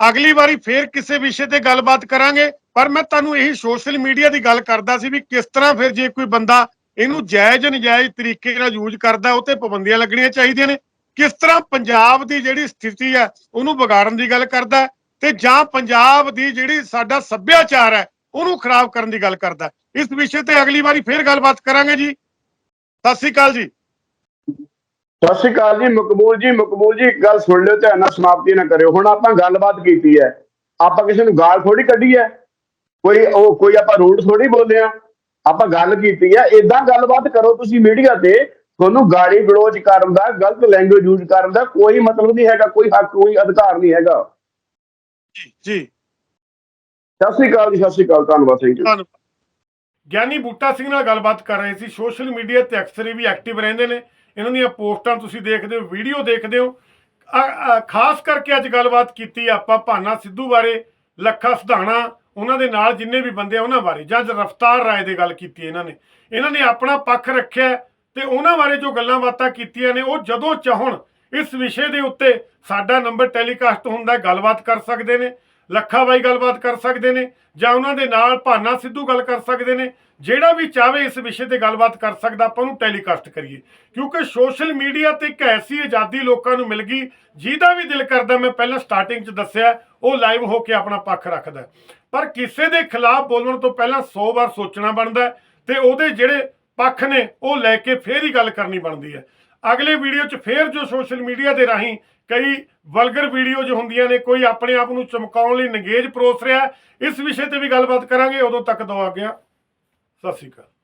ਅਗਲੀ ਵਾਰੀ ਫੇਰ ਕਿਸੇ ਵਿਸ਼ੇ ਤੇ ਗੱਲਬਾਤ ਕਰਾਂਗੇ, ਪਰ ਮੈਂ ਤੁਹਾਨੂੰ ਇਹੀ ਸੋਸ਼ਲ ਮੀਡੀਆ ਦੀ ਗੱਲ ਕਰਦਾ ਸੀ ਵੀ ਕਿਸ ਤਰ੍ਹਾਂ ਫਿਰ ਜੇ ਕੋਈ ਬੰਦਾ ਇਹਨੂੰ ਜਾਇਜ਼ ਨਜਾਇਜ਼ ਤਰੀਕੇ ਨਾਲ ਯੂਜ਼ ਕਰਦਾ, ਉਹ ਤੇ ਪਾਬੰਦੀਆਂ ਲੱਗਣੀਆਂ ਚਾਹੀਦੀਆਂ ਨੇ। ਕਿਸ ਤਰ੍ਹਾਂ ਪੰਜਾਬ ਦੀ ਜਿਹੜੀ ਸਥਿਤੀ ਹੈ, ਉਹਨੂੰ ਵਿਗਾੜਨ ਦੀ ਗੱਲ ਕਰਦਾ ਤੇ ਜਾਂ ਪੰਜਾਬ ਦੀ ਜਿਹੜੀ ਸਾਡਾ ਸੱਭਿਆਚਾਰ ਹੈ, ਉਹਨੂੰ ਖਰਾਬ ਕਰਨ ਦੀ ਗੱਲ ਕਰਦਾ ਇਸ ਵਿਸ਼ੇ ਤੇ ਅਗਲੀ ਵਾਰੀ ਫੇਰ ਗੱਲਬਾਤ ਕਰਾਂਗੇ ਜੀ। ਸਤਿ ਸ੍ਰੀ ਅਕਾਲ ਜੀ। ਸਤਿ ਸ਼੍ਰੀ ਅਕਾਲ ਜੀ, ਮਕਬੂਲ ਜੀ ਮਕਬੂਲ ਜੀ, ਇੱਕ ਗੱਲ ਸੁਣ ਲਿਓ, ਧਿਆਨ ਨਾਲ ਸਮਾਪਤੀ ਨਾ ਕਰਿਓ। ਹੁਣ ਆਪਾਂ ਗੱਲਬਾਤ ਕੀਤੀ ਹੈ। ਆਪਾਂ ਕਿਸੇ ਨੂੰ ਗਾਲ ਥੋੜੀ ਕੱਢੀ ਹੈ? ਕੋਈ ਉਹ, ਕੋਈ ਆਪਾਂ ਰੂਟ ਥੋੜੀ ਬੋਲੇ ਆ ਆਪਾਂ ਗੱਲ ਕੀਤੀ ਹੈ। ਇਦਾਂ ਗੱਲਬਾਤ ਕਰੋ ਤੁਸੀਂ ਮੀਡੀਆ ਤੇ ਤੁਹਾਨੂੰ ਗਾਲੀ ਗਲੋਚ ਕਰਨ ਦਾ ਗਲਤ ਲੈਂਗੁਏਜ ਯੂਜ਼ ਕਰਨ ਦਾ ਕੋਈ ਮਤਲਬ ਨਹੀਂ ਹੈਗਾ ਕੋਈ ਹੱਕ ਕੋਈ ਅਧਿਕਾਰ ਨਹੀਂ ਹੈਗਾ। ਜੀ ਜੀ। ਸਤਿ ਸ਼੍ਰੀ ਅਕਾਲ ਜੀ ਸਤਿ ਸ਼੍ਰੀ ਅਕਾਲ ਧੰਨਵਾਦ ਥੈਂਕ ਯੂ ਧੰਨਵਾਦ। ਗਿਆਨੀ ਬੂਟਾ ਸਿੰਘ ਨਾਲ ਗੱਲਬਾਤ ਕਰ ਰਹੇ ਸੀ। ਸੋਸ਼ਲ ਮੀਡੀਆ ਤੇ ਅਕਸਰ ਵੀ ਐਕਟਿਵ ਰਹਿੰਦੇ ਨੇ। ਇਹਨਾਂ ਦੀਆਂ ਪੋਸਟਾਂ ਤੁਸੀਂ ਦੇਖਦੇ ਹੋ ਵੀਡੀਓ ਦੇਖਦੇ ਹੋ। ਖਾਸ ਕਰਕੇ ਅੱਜ ਗੱਲਬਾਤ ਕੀਤੀ ਆਪਾਂ ਭਾਨਾ ਸਿੱਧੂ ਬਾਰੇ ਲੱਖਾ ਸਿਧਾਣਾ ਉਹਨਾਂ ਦੇ ਨਾਲ ਜਿੰਨੇ ਵੀ ਬੰਦੇ ਆ ਉਹਨਾਂ ਬਾਰੇ। ਜਾਂ ਰਫਤਾਰ ਰਾਏ ਦੀ ਗੱਲ ਕੀਤੀ ਇਹਨਾਂ ਨੇ। ਇਹਨਾਂ ਨੇ ਆਪਣਾ ਪੱਖ ਰੱਖਿਆ। ਤੇ ਉਹਨਾਂ ਬਾਰੇ ਜੋ ਗੱਲਾਂ ਬਾਤਾਂ ਕੀਤੀਆਂ ਨੇ, ਉਹ ਜਦੋਂ ਚਾਹਣ, ਇਸ ਵਿਸ਼ੇ ਦੇ ਉੱਤੇ ਸਾਡਾ ਨੰਬਰ ਟੈਲੀਕਾਸਟ ਹੁੰਦਾ ਗੱਲਬਾਤ ਕਰ ਸਕਦੇ ਨੇ, ਲੱਖਾ ਬਾਈ ਗੱਲਬਾਤ ਕਰ ਸਕਦੇ ਨੇ, ਜਾਂ ਉਹਨਾਂ ਦੇ ਨਾਲ ਭਾਨਾ ਸਿੱਧੂ ਗੱਲ ਕਰ ਸਕਦੇ ਨੇ, ਜਿਹੜਾ ਵੀ ਚਾਹਵੇ ਇਸ ਵਿਸ਼ੇ ਤੇ ਗੱਲਬਾਤ ਕਰ ਸਕਦਾ, ਆਪਾਂ ਨੂੰ ਟੈਲੀਕਾਸਟ ਕਰੀਏ। ਕਿਉਂਕਿ ਸੋਸ਼ਲ ਮੀਡੀਆ ਤੇ ਇੱਕ ਐਸੀ ਆਜ਼ਾਦੀ ਲੋਕਾਂ ਨੂੰ ਮਿਲ ਗਈ, ਜਿਹਦਾ ਵੀ ਦਿਲ ਕਰਦਾ, ਮੈਂ ਪਹਿਲਾਂ ਸਟਾਰਟਿੰਗ 'ਚ ਦੱਸਿਆ, ਉਹ ਲਾਈਵ ਹੋ ਕੇ ਆਪਣਾ ਪੱਖ ਰੱਖਦਾ ਪਰ ਕਿਸੇ ਦੇ ਖਿਲਾਫ ਬੋਲਣ ਤੋਂ ਪਹਿਲਾਂ 100 ਵਾਰ ਸੋਚਣਾ ਬਣਦਾ ਹੈ ਤੇ ਉਹਦੇ ਜਿਹੜੇ ਪੱਖ ਨੇ, ਉਹ ਲੈ ਕੇ ਫੇਰ ਹੀ ਗੱਲ ਕਰਨੀ ਬਣਦੀ ਹੈ। ਅਗਲੇ ਵੀਡੀਓ 'ਚ ਫੇਰ ਜੋ ਸੋਸ਼ਲ ਮੀਡੀਆ ਦੇ ਰਾਹੀਂ ਕਈ ਵਲਗਰ ਵੀਡੀਓ ਜੋ ਹੁੰਦੀਆਂ ਨੇ, ਕੋਈ ਆਪਣੇ ਆਪ ਨੂੰ ਚਮਕਾਉਣ ਲਈ ਨੰਗੇਜ ਪਰੋਸ ਰਿਹਾ ਇਸ ਵਿਸ਼ੇ ਤੇ ਵੀ ਗੱਲਬਾਤ ਕਰਾਂਗੇ। ਉਦੋਂ ਤੱਕ ਦੋ ਆ ਗਿਆ। ਸਤਿ ਸ਼੍ਰੀ ਅਕਾਲ।